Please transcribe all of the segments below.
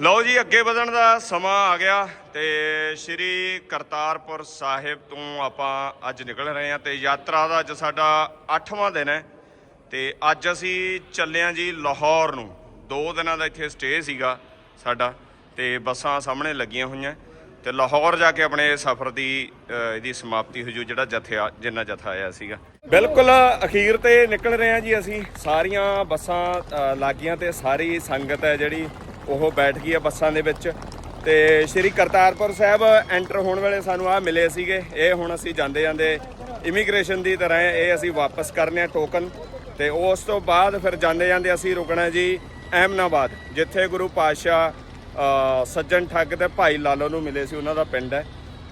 ਲਓ ਜੀ ਅੱਗੇ ਵਧਣ ਦਾ ਸਮਾਂ ਆ ਗਿਆ ਤੇ ਸ਼੍ਰੀ ਕਰਤਾਰਪੁਰ ਸਾਹਿਬ ਤੋਂ ਆਪਾਂ ਅੱਜ ਨਿਕਲ ਰਹੇ ਹਾਂ ਤੇ ਯਾਤਰਾ ਦਾ ਅੱਜ ਸਾਡਾ 8ਵਾਂ ਦਿਨ ਹੈ ਤੇ ਅੱਜ ਅਸੀਂ ਚੱਲੇ ਹਾਂ ਜੀ ਲਾਹੌਰ ਨੂੰ। ਦੋ ਦਿਨਾਂ ਦਾ ਇੱਥੇ ਸਟੇ ਸੀਗਾ ਸਾਡਾ ਤੇ ਬੱਸਾਂ ਸਾਹਮਣੇ ਲੱਗੀਆਂ ਹੋਈਆਂ। ਤੇ ਲਾਹੌਰ ਜਾ ਕੇ ਆਪਣੇ ਸਫ਼ਰ ਦੀ ਇਹਦੀ ਸਮਾਪਤੀ ਹੋ ਜੂ ਜਿਹੜਾ ਜਥਿਆ ਜਿੰਨਾ ਜਥਾ ਆਇਆ ਸੀਗਾ। ਬਿਲਕੁਲ ਅਖੀਰ ਤੇ ਨਿਕਲ ਰਹੇ ਹਾਂ ਜੀ ਅਸੀਂ। ਸਾਰੀਆਂ ਬੱਸਾਂ ਅ, ਲੱਗੀਆਂ ਤੇ ਸਾਰੀ ਸੰਗਤ ਹੈ ਜਿਹੜੀ ਉਹ ਬੈਠ ਗਈ ਆ ਬੱਸਾਂ ਦੇ ਵਿੱਚ ਤੇ ਸ਼੍ਰੀ ਕਰਤਾਰਪੁਰ ਸਾਹਿਬ ਐਂਟਰ ਹੋਣ ਵੇਲੇ ਸਾਨੂੰ ਆ ਮਿਲੇ ਸੀਗੇ। ਇਹ ਹੁਣ ਅਸੀਂ ਜਾਂਦੇ ਜਾਂਦੇ ਇਮੀਗ੍ਰੇਸ਼ਨ ਦੀ ਤਰ੍ਹਾਂ ਇਹ ਅਸੀਂ ਵਾਪਸ ਕਰਨੇ ਆ ਟੋਕਨ ਤੇ ਉਸ ਤੋਂ ਬਾਅਦ ਫਿਰ ਜਾਂਦੇ ਜਾਂਦੇ ਅਸੀਂ ਰੁਕਣਾ ਜੀ ਅਹਿਮਨਾਬਾਦ ਜਿੱਥੇ ਗੁਰੂ ਪਾਤਸ਼ਾਹ ਸੱਜਣ ਠੱਗ ਤੇ ਭਾਈ ਲਾਲੋ ਨੂੰ ਮਿਲੇ ਸੀ, ਉਹਨਾਂ ਦਾ ਪਿੰਡ ਹੈ।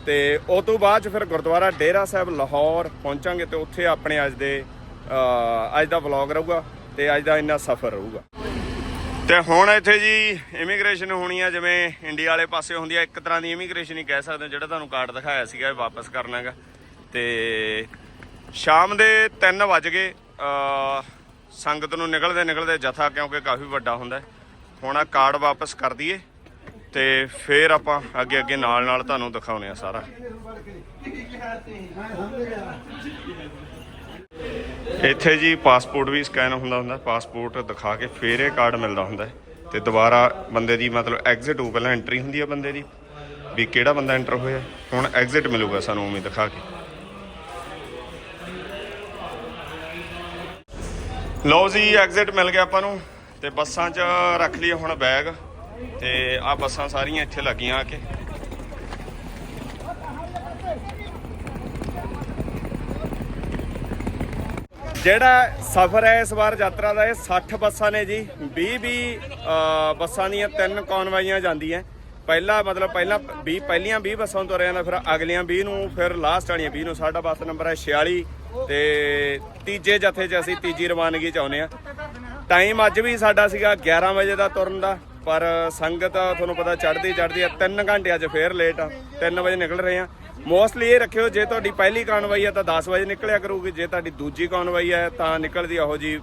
ਤੇ ਉਸ ਤੋਂ ਬਾਅਦ 'ਚ ਫਿਰ ਗੁਰਦੁਆਰਾ ਡੇਰਾ ਸਾਹਿਬ ਲਾਹੌਰ ਪਹੁੰਚਾਂਗੇ ਤੇ ਉੱਥੇ ਆਪਣੇ ਅੱਜ ਦੇ ਅੱਜ ਦਾ ਵਲੌਗ ਰਹੂਗਾ ਤੇ ਅੱਜ ਦਾ ਇੰਨਾ ਸਫ਼ਰ ਰਹੂਗਾ। ਤੇ ਹੁਣ ਇੱਥੇ ਜੀ ਇਮੀਗ੍ਰੇਸ਼ਨ ਹੋਣੀ ਆ, ਜਿਵੇਂ ਇੰਡੀਆ ਵਾਲੇ ਪਾਸੇ ਹੁੰਦੀ ਆ, ਇੱਕ ਤਰ੍ਹਾਂ ਦੀ ਇਮੀਗ੍ਰੇਸ਼ਨ ਹੀ ਕਹਿ ਸਕਦੇ ਜਿਹੜਾ ਤੁਹਾਨੂੰ ਕਾਰਡ ਦਿਖਾਇਆ ਸੀਗਾ, ਇਹ ਵਾਪਸ ਕਰਨਾ ਹੈਗਾ ਤੇ ਸ਼ਾਮ ਦੇ 3 ਵਜ ਗਏ ਸੰਗਤ ਨੂੰ ਨਿਕਲਦੇ ਨਿਕਲਦੇ ਜਥਾ, ਕਿਉਂਕਿ ਕਾਫੀ ਵੱਡਾ ਹੁੰਦਾ ਹੁਣ ਆ ਕਾਰਡ ਵਾਪਸ ਕਰ ਦਈਏ, ਤੇ ਫਿਰ ਆਪਾਂ ਅੱਗੇ ਅੱਗੇ ਨਾਲ ਨਾਲ ਤੁਹਾਨੂੰ ਦਿਖਾਉਨੇ ਆ ਸਾਰਾ। ਇੱਥੇ ਜੀ ਪਾਸਪੋਰਟ ਵੀ ਸਕੈਨ ਹੁੰਦਾ ਹੁੰਦਾ, ਪਾਸਪੋਰਟ ਦਿਖਾ ਕੇ ਫਿਰ ਇਹ ਕਾਰਡ ਮਿਲਦਾ ਹੁੰਦਾ ਹੈ। ਤੇ ਦੁਬਾਰਾ ਬੰਦੇ ਦੀ ਮਤਲਬ ਐਗਜ਼ਿਟ ਹੋ, ਪਹਿਲਾਂ ਐਂਟਰੀ ਹੁੰਦੀ ਹੈ ਬੰਦੇ ਦੀ, ਵੀ ਕਿਹੜਾ ਬੰਦਾ ਐਂਟਰ ਹੋਇਆ, ਹੁਣ ਐਗਜ਼ਿਟ ਮਿਲੂਗਾ ਸਾਨੂੰ ਉਵੇਂ ਦਿਖਾ ਕੇ। ਲਓ ਜੀ ਐਗਜ਼ਿਟ ਮਿਲ ਗਿਆ ਆਪਾਂ ਨੂੰ, ਤੇ ਬੱਸਾਂ 'ਚ ਰੱਖ ਲਈਏ ਹੁਣ ਬੈਗ ਤੇ ਆ ਬੱਸਾਂ ਸਾਰੀਆਂ ਇੱਥੇ ਲੱਗੀਆਂ ਆ ਕੇ। ਜਿਹੜਾ ਸਫ਼ਰ ਹੈ ਇਸ ਵਾਰ ਯਾਤਰਾ ਦਾ, ਇਹ 60 ਬੱਸਾਂ ਨੇ ਜੀ। 20 20 ਬੱਸਾਂ ਦੀਆਂ ਤਿੰਨ ਕੌਨਵਾਈਆਂ ਜਾਂਦੀਆਂ। ਪਹਿਲਾ ਮਤਲਬ ਪਹਿਲਾਂ 20 ਪਹਿਲੀਆਂ 20 ਬੱਸਾਂ ਤੋਂ ਰਹਿਆਂ ਫਿਰ ਅਗਲੀਆਂ 20 ਨੂੰ, ਫਿਰ ਲਾਸਟ ਵਾਲੀਆਂ 20 ਨੂੰ। ਸਾਡਾ ਬੱਸ ਨੰਬਰ ਹੈ 46 ਤੇ ਤੀਜੇ ਜਥੇ 'ਚ ਅਸੀਂ ਤੀਜੀ ਰਵਾਨਗੀ ਚ ਆਉਨੇ ਆ ਟਾਈਮ ਅੱਜ ਵੀ ਸਾਡਾ ਸੀਗਾ 11 ਵਜੇ ਦਾ ਤੁਰਨ ਦਾ, ਪਰ ਸੰਗਤ ਤੁਹਾਨੂੰ ਪਤਾ ਚੜਦੀ ਚੜਦੀ ਆ 3 ਘੰਟੇ ਅੱਜ ਫੇਰ ਲੇਟ ਆ। 3 ਵਜੇ ਨਿਕਲ ਰਹੇ ਆ ਮੋਸਟਲੀ ਇਹ ਰੱਖਿਓ, ਜੇ ਤੁਹਾਡੀ ਪਹਿਲੀ ਕਾਨਵਾਈ ਹੈ ਤਾਂ 10 ਵਜੇ ਨਿਕਲਿਆ ਕਰੂਗੀ, ਜੇ ਤੁਹਾਡੀ ਦੂਜੀ ਕਾਨਵਾਈ ਹੈ ਤਾਂ ਨਿਕਲਦੀ ਆ ਉਹ ਜੀ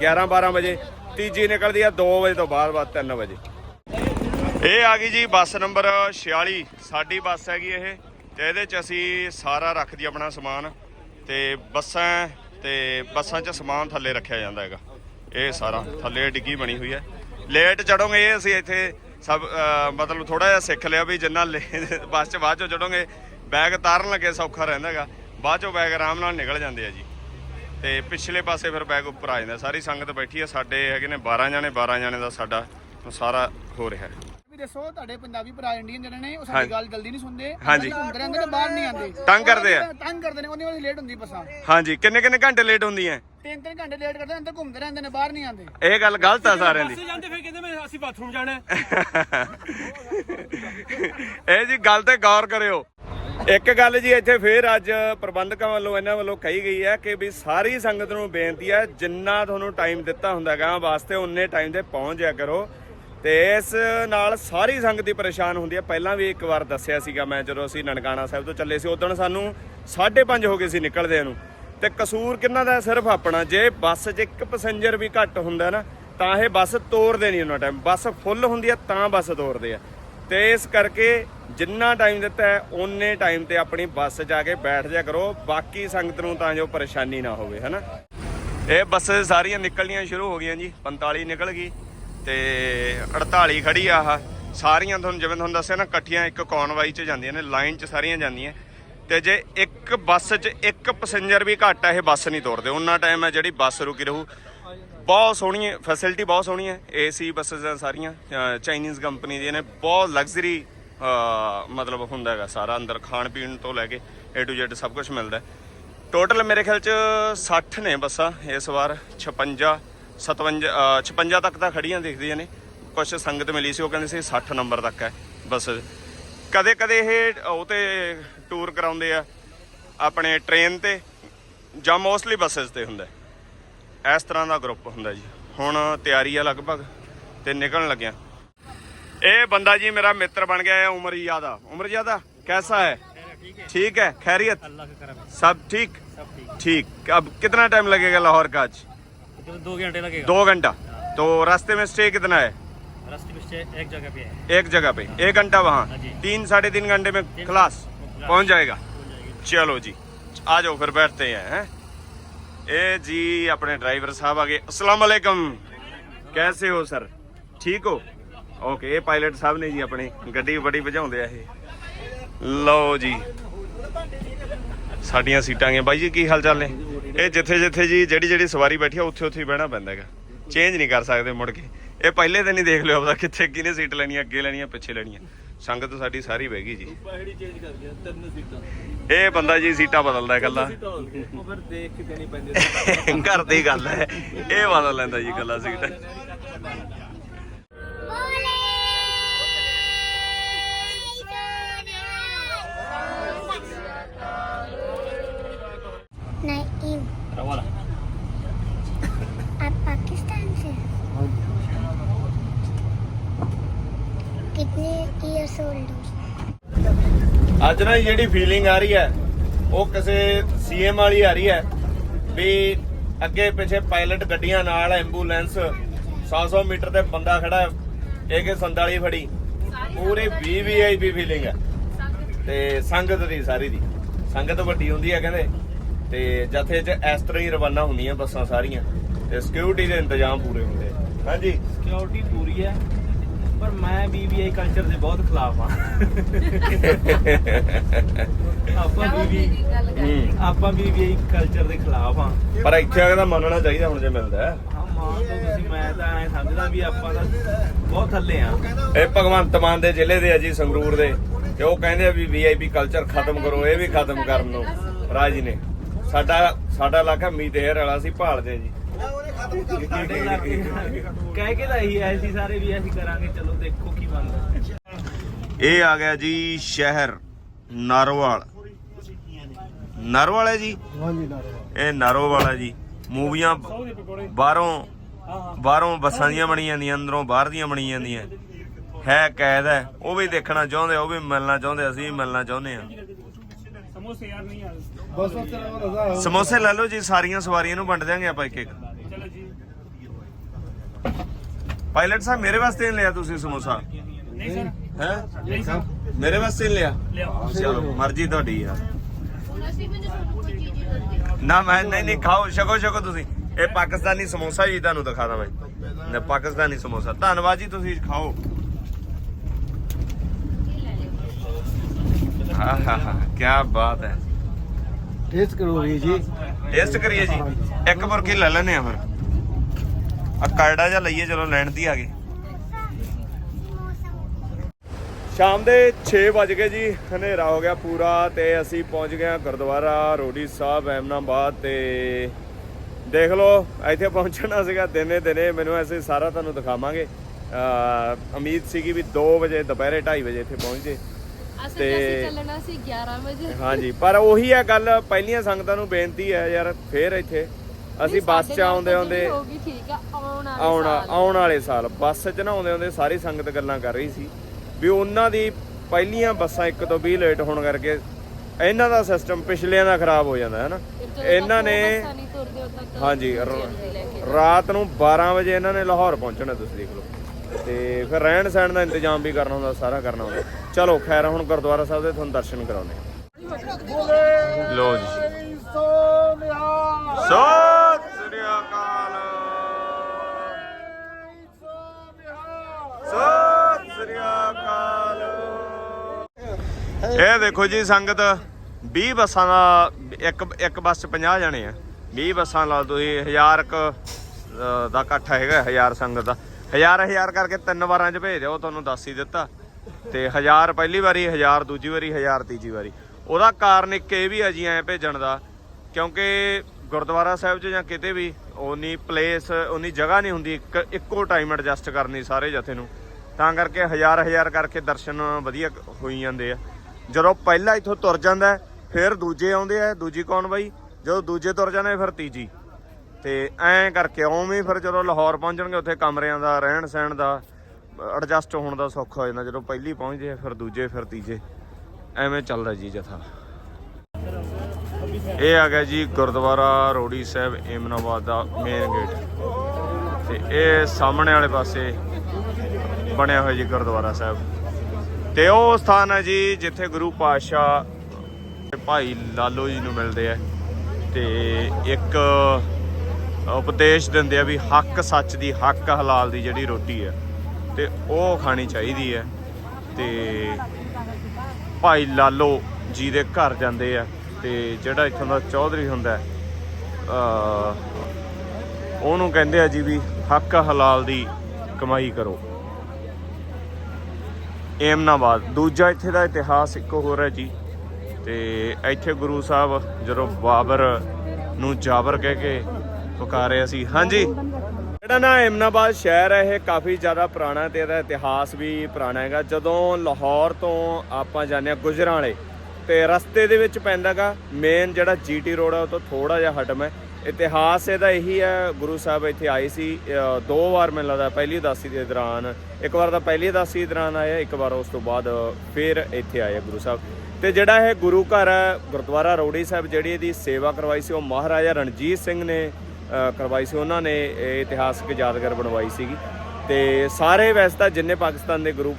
11 12 ਵਜੇ, ਤੀਜੀ ਨਿਕਲਦੀ ਹੈ 2 ਵਜੇ ਤੋਂ ਬਾਅਦ ਬਾਅਦ 3 ਵਜੇ। ਇਹ ਆ ਗਈ ਜੀ ਬੱਸ ਨੰਬਰ 46 ਸਾਡੀ ਬੱਸ ਹੈਗੀ ਇਹ, ਤੇ ਇਹਦੇ ਚ ਅਸੀਂ ਸਾਰਾ ਰੱਖਦੀ ਆਪਣਾ ਸਮਾਨ, ਤੇ ਬੱਸਾਂ ਤੇ ਬੱਸਾਂ 'ਚ ਸਮਾਨ ਥੱਲੇ ਰੱਖਿਆ ਜਾਂਦਾ ਹੈਗਾ। ਇਹ ਸਾਰਾ, ਥੱਲੇ ਡਿੱਗੀ ਬਣੀ ਹੋਈ ਹੈ। ਲੇਟ ਚੜੋਂਗੇ ਇਹ ਅਸੀਂ ਇੱਥੇ ਸਭ ਮਤਲਬ ਥੋੜਾ ਜਿਹਾ ਸਿੱਖ ਲਿਆ ਵੀ ਜਿੰਨਾ ਲੇ- ਬੱਸ 'ਚ ਬਾਅਦ 'ਚੋਂ ਚੜੋਗੇ ਬੈਗ ਤਾਰਨ ਲੱਗੇ ਸੌਖਾ ਰਹਿੰਦਾ ਹੈਗਾ ਬਾਅਦ 'ਚੋਂ ਬੈਗ ਆਰਾਮ ਨਾਲ ਨਿਕਲ ਜਾਂਦੇ ਆ ਜੀ। ਤੇ ਪਿਛਲੇ ਪਾਸੇ ਫਿਰ ਬੈਗ ਉੱਪਰ ਆ ਜਾਂਦਾ। ਸਾਰੀ ਸੰਗਤ ਬੈਠੀ ਹੈ ਸਾਡੇ ਹੈਗੇ ਨੇ 12 ਜਾਣੇ 12 ਜਾਣੇ ਦਾ ਸਾਡਾ, ਸਾਰਾ ਹੋ ਰਿਹਾ ਹੈ। ਵੀ ਦੱਸੋ ਤੁਹਾਡੇ ਪੰਜਾਬੀ ਭਰਾ ਇੰਡੀਅਨ ਜਿਹੜੇ ਨੇ ਉਹ ਹਾਂਜੀ। ਸਾਡੀ ਗੱਲ ਜਲਦੀ ਨਹੀਂ ਸੁਣਦੇ। ਹਾਂਜੀ। ਅੰਦਰ ਘੁੰਮਦੇ ਰਹਿੰਦੇ ਨੇ ਬਾਹਰ ਨਹੀਂ ਆਉਂਦੇ। ਤੰਗ ਕਰਦੇ ਆ। ਤੰਗ ਕਰਦੇ ਨੇ ਉਹਦੀ ਵਜ੍ਹਾ ਲੇਟ ਹੁੰਦੀ ਬੱਸਾਂ। ਹਾਂਜੀ। ਕਿੰਨੇ ਕਿੰਨੇ ਘੰਟੇ ਲੇਟ ਹੁੰਦੀਆਂ? ਤਿੰਨ ਤਿੰਨ ਘੰਟੇ ਲੇਟ ਕਰਦੇ ਨੇ ਅੰਦਰ ਘੁੰਮਦੇ ਰਹਿੰਦੇ ਨੇ ਬਾਹਰ ਨਹੀਂ ਆਉਂਦੇ। ਇਹ ਗੱਲ ਗਲਤ ਆ ਸਾਰਿਆਂ ਦੀ। ਬੱਸੇ ਜਾਂਦੇ ਫਿਰ ਕਹਿੰਦੇ ਮੈਂ ਅਸੀਂ ਬਾਥਰੂਮ ਜਾਣਾ। ਹੈ। ਇਹ ਜੀ ਗੱਲ ਤੇ ਗੌਰ ਕਰਿਓ। ਇੱਕ ਗੱਲ ਜੀ ਇੱਥੇ ਫੇਰ ਅੱਜ ਪ੍ਰਬੰਧਕਾਂ ਵੱਲੋਂ ਇਹਨਾਂ ਵੱਲੋਂ ਕਹੀ ਗਈ ਹੈ ਕਿ ਵੀ ਸਾਰੀ ਸੰਗਤ ਨੂੰ ਬੇਨਤੀ ਹੈ ਜਿੰਨਾ ਤੁਹਾਨੂੰ ਟਾਈਮ ਦਿੱਤਾ ਹੁੰਦਾ ਗਾ ਵਾਸਤੇ ਉਨੇ ਟਾਈਮ ਤੇ ਪਹੁੰਚ ਜਾਇਆ ਕਰੋ। ਤੇ ਇਸ ਨਾਲ ਸਾਰੀ ਸੰਗਤ ਹੀ ਪਰੇਸ਼ਾਨ ਹੁੰਦੀ ਹੈ। ਪਹਿਲਾਂ ਵੀ ਇੱਕ ਵਾਰ ਦੱਸਿਆ ਸੀਗਾ ਮੈਂ, ਜਦੋਂ ਅਸੀਂ ਨਨਕਾਣਾ ਸਾਹਿਬ ਤੋਂ ਚੱਲੇ ਸੀ, ਉਦੋਂ ਸਾਨੂੰ 5:30 ਹੋ ਗਏ ਸੀ ਨਿਕਲਦੇ ਨੂੰ। ਤੇ ਕਸੂਰ ਕਿੰਨਾ ਦਾ ਸਿਰਫ ਆਪਣਾ, ਜੇ ਬੱਸ 'ਚ ਇੱਕ ਪੈਸੇਂਜਰ ਵੀ ਘੱਟ ਹੁੰਦਾ ਨਾ, ਤਾਂ ਇਹ ਬੱਸ ਤੋਰਦੇ ਨਹੀਂ ਉਹਨਾਂ ਟਾਈਮ ਬੱਸ ਫੁੱਲ ਹੁੰਦੀ ਹੈ, ਤਾਂ ਬੱਸ ਤੋਰਦੇ ਆ। ਤੇ ਇਸ ਕਰਕੇ ਜਿੰਨਾ ਟਾਈਮ ਦਿੱਤਾ ਹੈ, ਓਨੇ ਟਾਈਮ ਤੇ ਆਪਣੀ ਬੱਸ ਜਾ ਕੇ ਬੈਠ ਜਾ ਕਰੋ। ਬਾਕੀ ਸੰਗਤ ਨੂੰ ਤਾਂ ਜੋ ਪਰੇਸ਼ਾਨੀ ਨਾ ਹੋਵੇ, ਹਨਾ? ਇਹ ਬੱਸ ਸਾਰੀਆਂ ਨਿਕਲਣੀਆਂ ਸ਼ੁਰੂ ਹੋ ਗਈਆਂ ਜੀ। 45 ਨਿਕਲ ਗਈ। ਤੇ 48 ਖੜੀ ਆ ਆਹ। ਸਾਰੀਆਂ ਤੁਹਾਨੂੰ ਜਿਵੇਂ ਤੁਹਾਨੂੰ ਦੱਸਿਆ ਨਾ, ਇਕੱਠੀਆਂ ਇੱਕ ਕੌਨਵਾਈ 'ਚ ਜਾਂਦੀਆਂ ਨੇ, ਲਾਈਨ 'ਚ ਸਾਰੀਆਂ ਜਾਂਦੀਆਂ। ਤੇ ਜੇ ਇੱਕ ਬੱਸ 'ਚ ਇੱਕ ਪੈਸੇਂਜਰ ਵੀ ਘੱਟ ਆ, ਇਹ ਬੱਸ ਨਹੀਂ ਤੋਰਦੇ। ਉਹਨਾਂ ਟਾਈਮ ਹੈ ਜਿਹੜੀ ਬੱਸ ਰੁਕੀ ਰਹੂ। ਬਹੁਤ ਸੋਹਣੀ ਹੈ ਫੈਸਿਲਿਟੀ ਬਹੁਤ ਸੋਹਣੀ ਹੈ ਏਸੀ ਬੱਸਸ ਆ ਸਾਰੀਆਂ ਚਾਈਨੀਜ਼ ਕੰਪਨੀ ਦੀਆਂ ਨੇ। ਬਹੁਤ ਲਗਜ਼ਰੀ ਮਤਲਬ ਹੁੰਦਾ ਹੈਗਾ ਸਾਰਾ ਅੰਦਰ ਖਾਣ ਪੀਣ ਤੋਂ ਲੈ ਕੇ A to Z ਸਭ ਕੁਝ ਮਿਲਦਾ ਟੋਟਲ ਮੇਰੇ ਖਿਆਲ ਚ 60 ਨੇ ਬੱਸਾਂ ਇਸ ਵਾਰ 56 57 ਅ, 56 ਤੱਕ ਤਾਂ ਖੜੀਆਂ ਦਿਖਦੀਆਂ ਨੇ ਕੁਝ ਸੰਗਤ ਮਿਲੀ ਸੀ ਉਹ ਕਹਿੰਦੇ ਸੀ 60 ਨੰਬਰ ਤੱਕ ਹੈ ਬੱਸ ਕਦੇ ਕਦੇ ਇਹ ਉਹ ਤੇ ਟੂਰ ਕਰਾਉਂਦੇ ਆ ਆਪਣੇ ਟ੍ਰੇਨ ਤੇ ਜਾਂ ਮੋਸਟਲੀ ਬੱਸਸ ਤੇ ਹੁੰਦਾ ਹੈ। ਇਸ ਤਰ੍ਹਾਂ ਦਾ ਗਰੁੱਪ ਹੁੰਦਾ ਜੀ ਹੁਣ ਤਿਆਰੀ ਆ ਲਗਭਗ ਤੇ ਨਿਕਲਣ ਲੱਗਿਆ ਇਹ ਬੰਦਾ ਜੀ ਮੇਰਾ ਮਿੱਤਰ ਬਣ ਗਿਆ ਹੈ ਉਮਰ ਜ਼ਿਆਦਾ ਉਮਰ ਜ਼ਿਆਦਾ कैसा है ठीक है खैरियत अल्लाह का करम है सब ठीक सब ठीक ठीक अब कितना टाइम लगेगा लाहौर का आज तो दो घंटे लगेगा दो घंटा तो रास्ते में स्टे कितना है रास्ते में से एक जगह पे है एक जगह पे एक घंटा वहाँ हाँ जी। तीन साढ़े तीन घंटे में खलास पहुंच जाएगा चलो जी आ जाओ फिर बैठते हैं हैं ਇਹ ਜੀ ਆਪਣੇ ਡਰਾਈਵਰ ਸਾਹਿਬ ਆ ਗਏ ਅਸਲਾਮ ਵਾਲੇਕਮ ਕੈਸੇ ਹੋ ਸਰ ਠੀਕ ਹੋ ਓਕੇ ਇਹ ਪਾਇਲਟ ਸਾਹਿਬ ਨੇ ਜੀ ਆਪਣੇ ਗੱਡੀ ਬੜੀ ਵਜਾਉਂਦੇ ਆ ਇਹ ਲਓ ਜੀ ਸਾਡੀਆਂ ਸੀਟਾਂ ਗਈਆਂ ਬਾਈ ਜੀ ਕੀ ਹਾਲ ਚਾਲ ਨੇ ਇਹ ਜਿੱਥੇ ਜਿੱਥੇ ਜੀ ਜਿਹੜੀ ਜਿਹੜੀ ਸਵਾਰੀ ਬੈਠੀ ਆ ਉੱਥੇ ਉੱਥੇ ਹੀ ਬਹਿਣਾ ਪੈਂਦਾ ਹੈਗਾ। ਚੇਂਜ ਨਹੀਂ ਕਰ ਸਕਦੇ ਮੁੜ ਕੇ। ਇਹ ਪਹਿਲੇ ਦਿਨ ਹੀ ਦੇਖ ਲਿਓ ਆਪਦਾ ਕਿੱਥੇ ਕਿਹਨੇ ਸੀਟ ਲੈਣੀ ਆ, ਅੱਗੇ ਲੈਣੀ ਆ ਪਿੱਛੇ ਲੈਣੀ ਆ। ਸੰਗਤ ਸਾਡੀ ਸਾਰੀ ਬਹਿ ਗਈ ਜੀ। ਇਹ ਬੰਦਾ ਜੀ ਸੀਟਾਂ ਬਦਲਦਾ ਇਕੱਲਾ। ਉਹ ਫਿਰ ਦੇਖ ਕੇ ਦੇਣੀ ਪੈਂਦੀ ਘਰ ਦੀ ਗੱਲ ਹੈ। ਇਹ ਬਦਲ ਲੈਂਦਾ ਜੀ ਇਕੱਲਾ ਸੀਟ। ਅੱਜ ਨਾ ਜਿਹੜੀ ਫੀਲਿੰਗ ਆ ਰਹੀ ਹੈ, ਉਹ ਕਿਸੇ ਸੀਐਮ ਵਾਲੀ ਆ ਰਹੀ ਹੈ ਵੀ ਅੱਗੇ ਪਿੱਛੇ ਪਾਇਲਟ ਗੱਡੀਆਂ ਨਾਲ ਐਂਬੂਲੈਂਸ 100-100 ਮੀਟਰ ਤੇ ਬੰਦਾ ਖੜਾ ਹੈ ਇਹ ਕਿ ਸੰਦਾਲੀ ਫੜੀ। ਪੂਰੀ ਵੀਵੀਆਈਪੀ ਫੀਲਿੰਗ ਹੈ। ਤੇ ਸੰਗਤ ਦੀ, ਸਾਰੀ ਦੀ। ਸੰਗਤ ਵੱਡੀ ਹੁੰਦੀ ਹੈ ਕਹਿੰਦੇ। ਤੇ ਜਥੇ 'ਚ ਇਸ ਤਰ੍ਹਾਂ ਹੀ ਰਵਾਨਾ ਹੁੰਦੀਆਂ ਬੱਸਾਂ ਸਾਰੀਆਂ। ਤੇ ਸਿਕਿਉਰਿਟੀ ਦੇ ਇੰਤਜ਼ਾਮ ਪੂਰੇ ਹੁੰਦੇ ਹਾਂਜੀ। ਸਿਕਿਉਰਿਟੀ ਪੂਰੀ ਹੈ। ਮੈਂ ਬੀਬੀਆਈ ਕਲਚਰ ਦੇ ਬਹੁਤ ਖਿਲਾਫ ਆ ਆਪਾਂ ਬੀਬੀ ਹੂੰ। ਆਪਾਂ ਬੀਬੀਆਈ ਕਲਚਰ ਦੇ ਖਿਲਾਫ ਆ ਪਰ ਇੱਥੇ ਆ ਕੇ ਤਾਂ ਮੰਨਣਾ ਚਾਹੀਦਾ ਹੁਣ ਜੇ ਮਿਲਦਾ ਹੈ। ਹਾਂ ਮਾਂ ਤੋਂ ਤੁਸੀਂ ਮੈਂ ਤਾਂ ਐ ਸਮਝਦਾ ਵੀ ਆਪਾਂ ਤਾਂ ਬਹੁਤ ਥੱਲੇ ਆ ਇਹ ਭਗਵੰਤ ਮਾਨ ਦੇ ਜ਼ਿਲ੍ਹੇ ਦੇ ਆ ਜੀ ਸੰਗਰੂਰ ਦੇ। ਤੇ ਉਹ ਕਹਿੰਦੇ ਆ ਵੀ ਵੀਆਈਪੀ ਕਲਚਰ ਖਤਮ ਕਰੋ ਇਹ ਵੀ ਖਤਮ ਕਰਨ ਨੂੰ। ਰਾਜ ਨੇ। ਸਾਡਾ ਸਾਡਾ ਇਲਾਕਾ ਮੀਤੇਰ ਵਾਲਾ ਸੀ ਭਾਲਦੇ ਜੀ। ਕਹਿ ਕੇ ਤਾਂ ਇਹੀ ਆਏ ਸੀ ਸਾਰੇ ਵੀ ਅਸੀਂ ਕਰਾਂਗੇ ਚਲੋ ਦੇਖੋ ਕੀ ਬਣਦਾ ਇਹ ਆ ਗਿਆ ਜੀ ਸ਼ਹਿਰ ਨਾਰੋਵਾਲ। ਨਾਰੋਵਾਲ ਹੈ ਜੀ? ਹਾਂਜੀ ਇਹ ਨਾਰੋਵਾਲ ਹੈ ਜੀ। ਮੂਵੀਆਂ ਬਾਹਰੋਂ ਬਾਹਰੋਂ ਬੱਸਾਂ ਦੀਆਂ ਬਣੀ ਜਾਂਦੀਆਂ ਅੰਦਰੋਂ ਬਾਹਰ ਦੀਆਂ ਬਣੀ ਜਾਂਦੀਆਂ। ਹੈ ਕੈਦ ਹੈ ਉਹ ਵੀ ਦੇਖਣਾ ਚਾਹੁੰਦੇ ਆ, ਉਹ ਵੀ ਮਿਲਣਾ ਚਾਹੁੰਦੇ ਅਸੀਂ ਵੀ ਮਿਲਣਾ ਚਾਹੁੰਦੇ ਆ। ਬਸ ਉਸ ਤਰ੍ਹਾਂ ਸਮੋਸੇ ਲੈ ਲਓ ਜੀ ਸਾਰੀਆਂ ਸਵਾਰੀਆਂ ਨੂੰ ਵੰਡ ਦਿਆਂਗੇ ਆਪਾਂ ਇੱਕ ਇੱਕ ਪਾਇਲਟ ਸਾਹਿਬ ਮੇਰੇ ਵਾਸਤੇ ਨਹੀਂ ਲਿਆ ਤੁਸੀਂ ਸਮੋਸਾ? ਨਹੀਂ ਸਰ। ਹੈ? ਨਹੀਂ ਸਰ। ਮੇਰੇ ਵਾਸਤੇ ਨਹੀਂ ਲਿਆ? ਚਲੋ ਮਰਜ਼ੀ ਤੁਹਾਡੀ ਯਾਰ ਨਾ ਮੈਂ ਨਹੀਂ ਨਹੀਂ ਖਾਓ ਛਕੋ ਛਕੋ ਤੁਸੀਂ। ਇਹ ਪਾਕਿਸਤਾਨੀ ਸਮੋਸਾ ਜੀ ਤੁਹਾਨੂੰ ਦਿਖਾ ਦਾਂ ਮੈਂ ਪਾਕਿਸਤਾਨੀ ਸਮੋਸਾ। ਧੰਨਵਾਦ ਜੀ ਤੁਸੀਂ ਖਾਓ। ਹਾਂ ਹਾਂ ਹਾਂ ਕੀ ਬਾਤ ਹੈ। ਟੇਸਟ ਕਰੋ ਜੀ। ਟੇਸਟ ਕਰੀਏ ਜੀ। ਇੱਕ ਬੁਰਕੀ ਲੈ ਲੈਨੇ ਆ ਫਿਰ। ਆ ਜਾਂ ਲਈਏ ਚਲੋ ਲੈਣ ਦੀ ਆ ਗਏ ਸ਼ਾਮ ਦੇ 6 ਵਜ ਗਏ ਜੀ ਹਨੇਰਾ ਹੋ ਗਿਆ ਪੂਰਾ ਤੇ ਅਸੀਂ ਪਹੁੰਚ ਗਏ ਹਾਂ ਗੁਰਦੁਆਰਾ ਰੋੜੀ ਸਾਹਿਬ ਐਮਨਾਬਾਦ ਤੇ। ਦੇਖ ਲਓ ਇੱਥੇ ਪਹੁੰਚਣਾ ਸੀਗਾ ਦਿਨੇ ਦਿਨੇ ਮੈਨੂੰ ਐਸੇ ਸਾਰਾ ਤੁਹਾਨੂੰ ਦਿਖਾਵਾਂਗੇ। ਉਮੀਦ ਸੀਗੀ ਵੀ 2 ਵਜੇ ਦੁਪਹਿਰੇ 2:30 ਵਜੇ ਇੱਥੇ ਪਹੁੰਚ ਜੇ। ਤੇ- ਚੱਲਣਾ ਸੀ 11 ਵਜੇ। ਹਾਂਜੀ ਪਰ ਉਹੀ ਹੈ ਗੱਲ ਪਹਿਲੀਆਂ ਸੰਗਤਾਂ ਨੂੰ ਬੇਨਤੀ ਹੈ ਯਾਰ ਫੇਰ ਇੱਥੇ। ਅਸੀਂ ਬੱਸ 'ਚ ਆਉਂਦੇ ਆਉਂਦੇ ਠੀਕ ਆ ਆਉਣ ਵਾਲੇ ਆਉਣ ਵਾਲੇ ਸਾਲ। ਬੱਸ 'ਚ ਨਾ ਆਉਂਦੇ ਆਉਂਦੇ ਸਾਰੀ ਸੰਗਤ ਗੱਲਾਂ ਕਰ ਰਹੀ ਸੀ ਵੀ ਉਹਨਾਂ ਦੀ ਪਹਿਲੀਆਂ ਬੱਸਾਂ ਇੱਕ ਤੋਂ 20 ਲੇਟ ਹੋਣ ਕਰਕੇ ਇਹਨਾਂ ਦਾ ਸਿਸਟਮ ਪਿਛਲਿਆਂ ਦਾ ਖਰਾਬ ਹੋ ਜਾਂਦਾ ਹੈ ਨਾ ਇਹਨਾਂ ਨੇ ਹਾਂਜੀ ਰਾਤ ਨੂੰ 12 ਵਜੇ ਇਹਨਾਂ ਨੇ ਲਾਹੌਰ ਪਹੁੰਚਣਾ ਤੁਸੀਂ ਦੇਖ ਲਓ। ਤੇ ਫਿਰ ਰਹਿਣ ਸਹਿਣ ਦਾ ਇੰਤਜ਼ਾਮ ਵੀ ਕਰਨਾ ਹੁੰਦਾ ਸਾਰਾ ਕਰਨਾ ਹੁੰਦਾ। ਚਲੋ ਖੈਰ ਹੁਣ ਗੁਰਦੁਆਰਾ ਸਾਹਿਬ ਦੇ ਤੁਹਾਨੂੰ ਦਰਸ਼ਨ ਕਰਾਉਣੇ ਆ। ਲੋ ਜੀ। ਸਤਿ ਸ੍ਰੀ ਅਕਾਲ। ਸਤਿ ਸ੍ਰੀ ਅਕਾਲ। ਇਹ ਦੇਖੋ ਜੀ ਸੰਗਤ 20 ਬੱਸਾਂ ਦਾ, ਇੱਕ ਇੱਕ ਬੱਸ 'ਚ 50 ਜਣੇ ਆ। 20 ਬੱਸਾਂ ਲਾ ਤੁਸੀਂ 1000 ਕ ਦਾ ਇਕੱਠ ਹੈਗਾ 1000 ਸੰਗਤ ਦਾ। 1000 1000 ਕਰਕੇ ਤਿੰਨ ਵਾਰਾਂ 'ਚ ਭੇਜ ਦਿਓ ਤੁਹਾਨੂੰ ਦੱਸ ਹੀ ਦਿੱਤਾ। ਤੇ 1000 ਪਹਿਲੀ ਵਾਰੀ 1000 ਦੂਜੀ ਵਾਰੀ 1000 ਤੀਜੀ ਵਾਰੀ। ਉਹਦਾ ਕਾਰਨ ਇੱਕ ਇਹ ਵੀ ਹੈ ਜੀ, ਐ ਭੇਜਣ ਦਾ, ਕਿਉਂਕਿ ਗੁਰਦੁਆਰਾ ਸਾਹਿਬ 'ਚ ਜਾਂ ਕਿਤੇ ਵੀ ਉਨੀ ਪਲੇਸ ਉਨੀ ਜਗ੍ਹਾ ਨਹੀਂ ਹੁੰਦੀ, ਇੱਕ, ਇੱਕੋ ਟਾਈਮ ਐਡਜਸਟ ਕਰਨੀ ਸਾਰੇ ਜਥੇ ਨੂੰ। ਤਾਂ ਕਰਕੇ ਹਜ਼ਾਰ ਹਜ਼ਾਰ ਕਰਕੇ ਦਰਸ਼ਨ ਵਧੀਆ ਹੋਈ ਜਾਂਦੇ ਆ। ਜਦੋਂ ਪਹਿਲਾ ਇੱਥੋਂ ਤੁਰ ਜਾਂਦਾ ਫਿਰ ਦੂਜੇ ਆਉਂਦੇ ਆ, ਦੂਜੀ ਕੌਣ ਬਾਈ? ਜਦੋਂ ਦੂਜੇ ਤੁਰ ਜਾਂਦੇ ਫਿਰ ਤੀਜੀ। ਤੇ ਐਂ ਕਰਕੇ ਉਵੇਂ ਫਿਰ ਜਦੋਂ ਲਾਹੌਰ ਪਹੁੰਚਣਗੇ, ਉੱਥੇ ਕਮਰਿਆਂ ਦਾ ਰਹਿਣ ਸਹਿਣ ਦਾ ਐਡਜਸਟ ਹੋਣ ਦਾ ਸੌਖਾ ਹੋ ਜਾਂਦਾ, ਜਦੋਂ ਪਹਿਲੀ ਪਹੁੰਚਦੇ ਆ, ਫਿਰ ਦੂਜੇ, ਫਿਰ ਤੀਜੇ। ਐਵੇਂ ਚੱਲਦਾ ਜੀ ਜਥਾ। ਇਹ ਆ ਗਿਆ ਜੀ ਗੁਰਦੁਆਰਾ ਰੋੜੀ ਸਾਹਿਬ, ਏਮਨਾਬਾਦ ਦਾ ਮੇਨ ਗੇਟ ਤੇ ਇਹ ਸਾਹਮਣੇ ਵਾਲੇ ਪਾਸੇ ਬਣਿਆ ਹੋਇਆ ਜੀ ਗੁਰਦੁਆਰਾ ਸਾਹਿਬ। ਤੇ ਉਹ ਸਥਾਨ ਹੈ ਜੀ ਜਿੱਥੇ ਗੁਰੂ ਪਾਤਸ਼ਾਹ ਤੇ ਭਾਈ ਲਾਲੋ ਜੀ ਨੂੰ ਮਿਲਦੇ ਆ। ਤੇ ਇੱਕ ਉਪਦੇਸ਼ ਦਿੰਦੇ ਆ ਵੀ ਹੱਕ ਸੱਚ ਦੀ, ਹੱਕ ਹਲਾਲ ਦੀ ਜਿਹੜੀ ਰੋਟੀ ਹੈ ਤੇ ਉਹ ਖਾਣੀ ਚਾਹੀਦੀ ਹੈ ਤੇ ਭਾਈ ਲਾਲੋ ਜੀ ਦੇ ਘਰ ਜਾਂਦੇ ਆ ਤੇ ਜਿਹੜਾ ਇੱਥੋਂ ਦਾ ਚੌਧਰੀ ਹੁੰਦਾ ਹੈ, ਉਹਨੂੰ ਕਹਿੰਦੇ ਆ ਜੀ ਵੀ ਹੱਕ ਹਲਾਲ ਦੀ ਕਮਾਈ ਕਰੋ। ਏਮਨਾਬਾਦ। ਦੂਜਾ ਇੱਥੇ ਦਾ ਇਤਿਹਾਸ ਇੱਕ ਹੋਰ ਹੈ ਜੀ ਤੇ ਇੱਥੇ ਗੁਰੂ ਸਾਹਿਬ ਜਦੋਂ ਬਾਬਰ ਨੂੰ ਜਾਬਰ ਕਹਿ ਕੇ ਪੁਕਾਰਿਆ ਸੀ। ਹਾਂਜੀ। ਜਿਹੜਾ ਨਾ ਏਮਨਾਬਾਦ ਸ਼ਹਿਰ ਹੈ, ਇਹ ਕਾਫੀ ਜ਼ਿਆਦਾ ਪੁਰਾਣਾ ਤੇ ਇਹਦਾ ਇਤਿਹਾਸ ਵੀ ਪੁਰਾਣਾ ਹੈਗਾ। ਜਦੋਂ ਲਾਹੌਰ ਤੋਂ ਆਪਾਂ ਜਾਂਦੇ ਹਾਂ ਗੁਜਰਾਂਵਾਲੇ ਤੇ ਰਸਤੇ ਦੇ ਵਿੱਚ ਪੈਂਦਾਗਾ ਮੇਨ ਜਿਹੜਾ ਜੀਟੀ ਰੋਡ ਹੈ ਉਹ ਤੋਂ ਥੋੜਾ ਜਿਹਾ ਹਟਮ ਹੈ। ਇਤਿਹਾਸ ਇਹਦਾ ਇਹੀ ਹੈ, ਗੁਰੂ ਸਾਹਿਬ ਇੱਥੇ ਆਏ ਸੀ ਦੋ ਵਾਰ ਮੈਨੂੰ ਲੱਗਦਾ ਪਹਿਲੀ ਉਦਾਸੀ ਦੇ ਦੌਰਾਨ, ਇੱਕ ਵਾਰ ਤਾਂ ਪਹਿਲੀ ਉਦਾਸੀ ਦੌਰਾਨ ਆਇਆ ਇੱਕ ਵਾਰ ਉਸ ਤੋਂ ਬਾਅਦ ਫਿਰ ਇੱਥੇ ਆਏ ਗੁਰੂ ਸਾਹਿਬ। ਤੇ ਜਿਹੜਾ ਇਹ ਗੁਰੂ ਘਰ ਹੈ, ਗੁਰਦੁਆਰਾ ਰੋੜੀ ਸਾਹਿਬ, ਜਿਹੜੀ ਇਹਦੀ ਸੇਵਾ ਕਰਵਾਈ ਸੀ, ਉਹ ਮਹਾਰਾਜਾ ਰਣਜੀਤ ਸਿੰਘ ਨੇ ਕਰਵਾਈ ਸੀ। ਉਹਨਾਂ ਨੇ ਇਹ ਇਤਿਹਾਸਕ ਯਾਦਗਾਰ ਬਣਵਾਈ ਸੀਗੀ। ਤੇ ਸਾਰੇ ਵੈਸੇ ਤਾਂ ਜਿੰਨੇ ਪਾਕਿਸਤਾਨ ਦੇ ਗੁਰੂ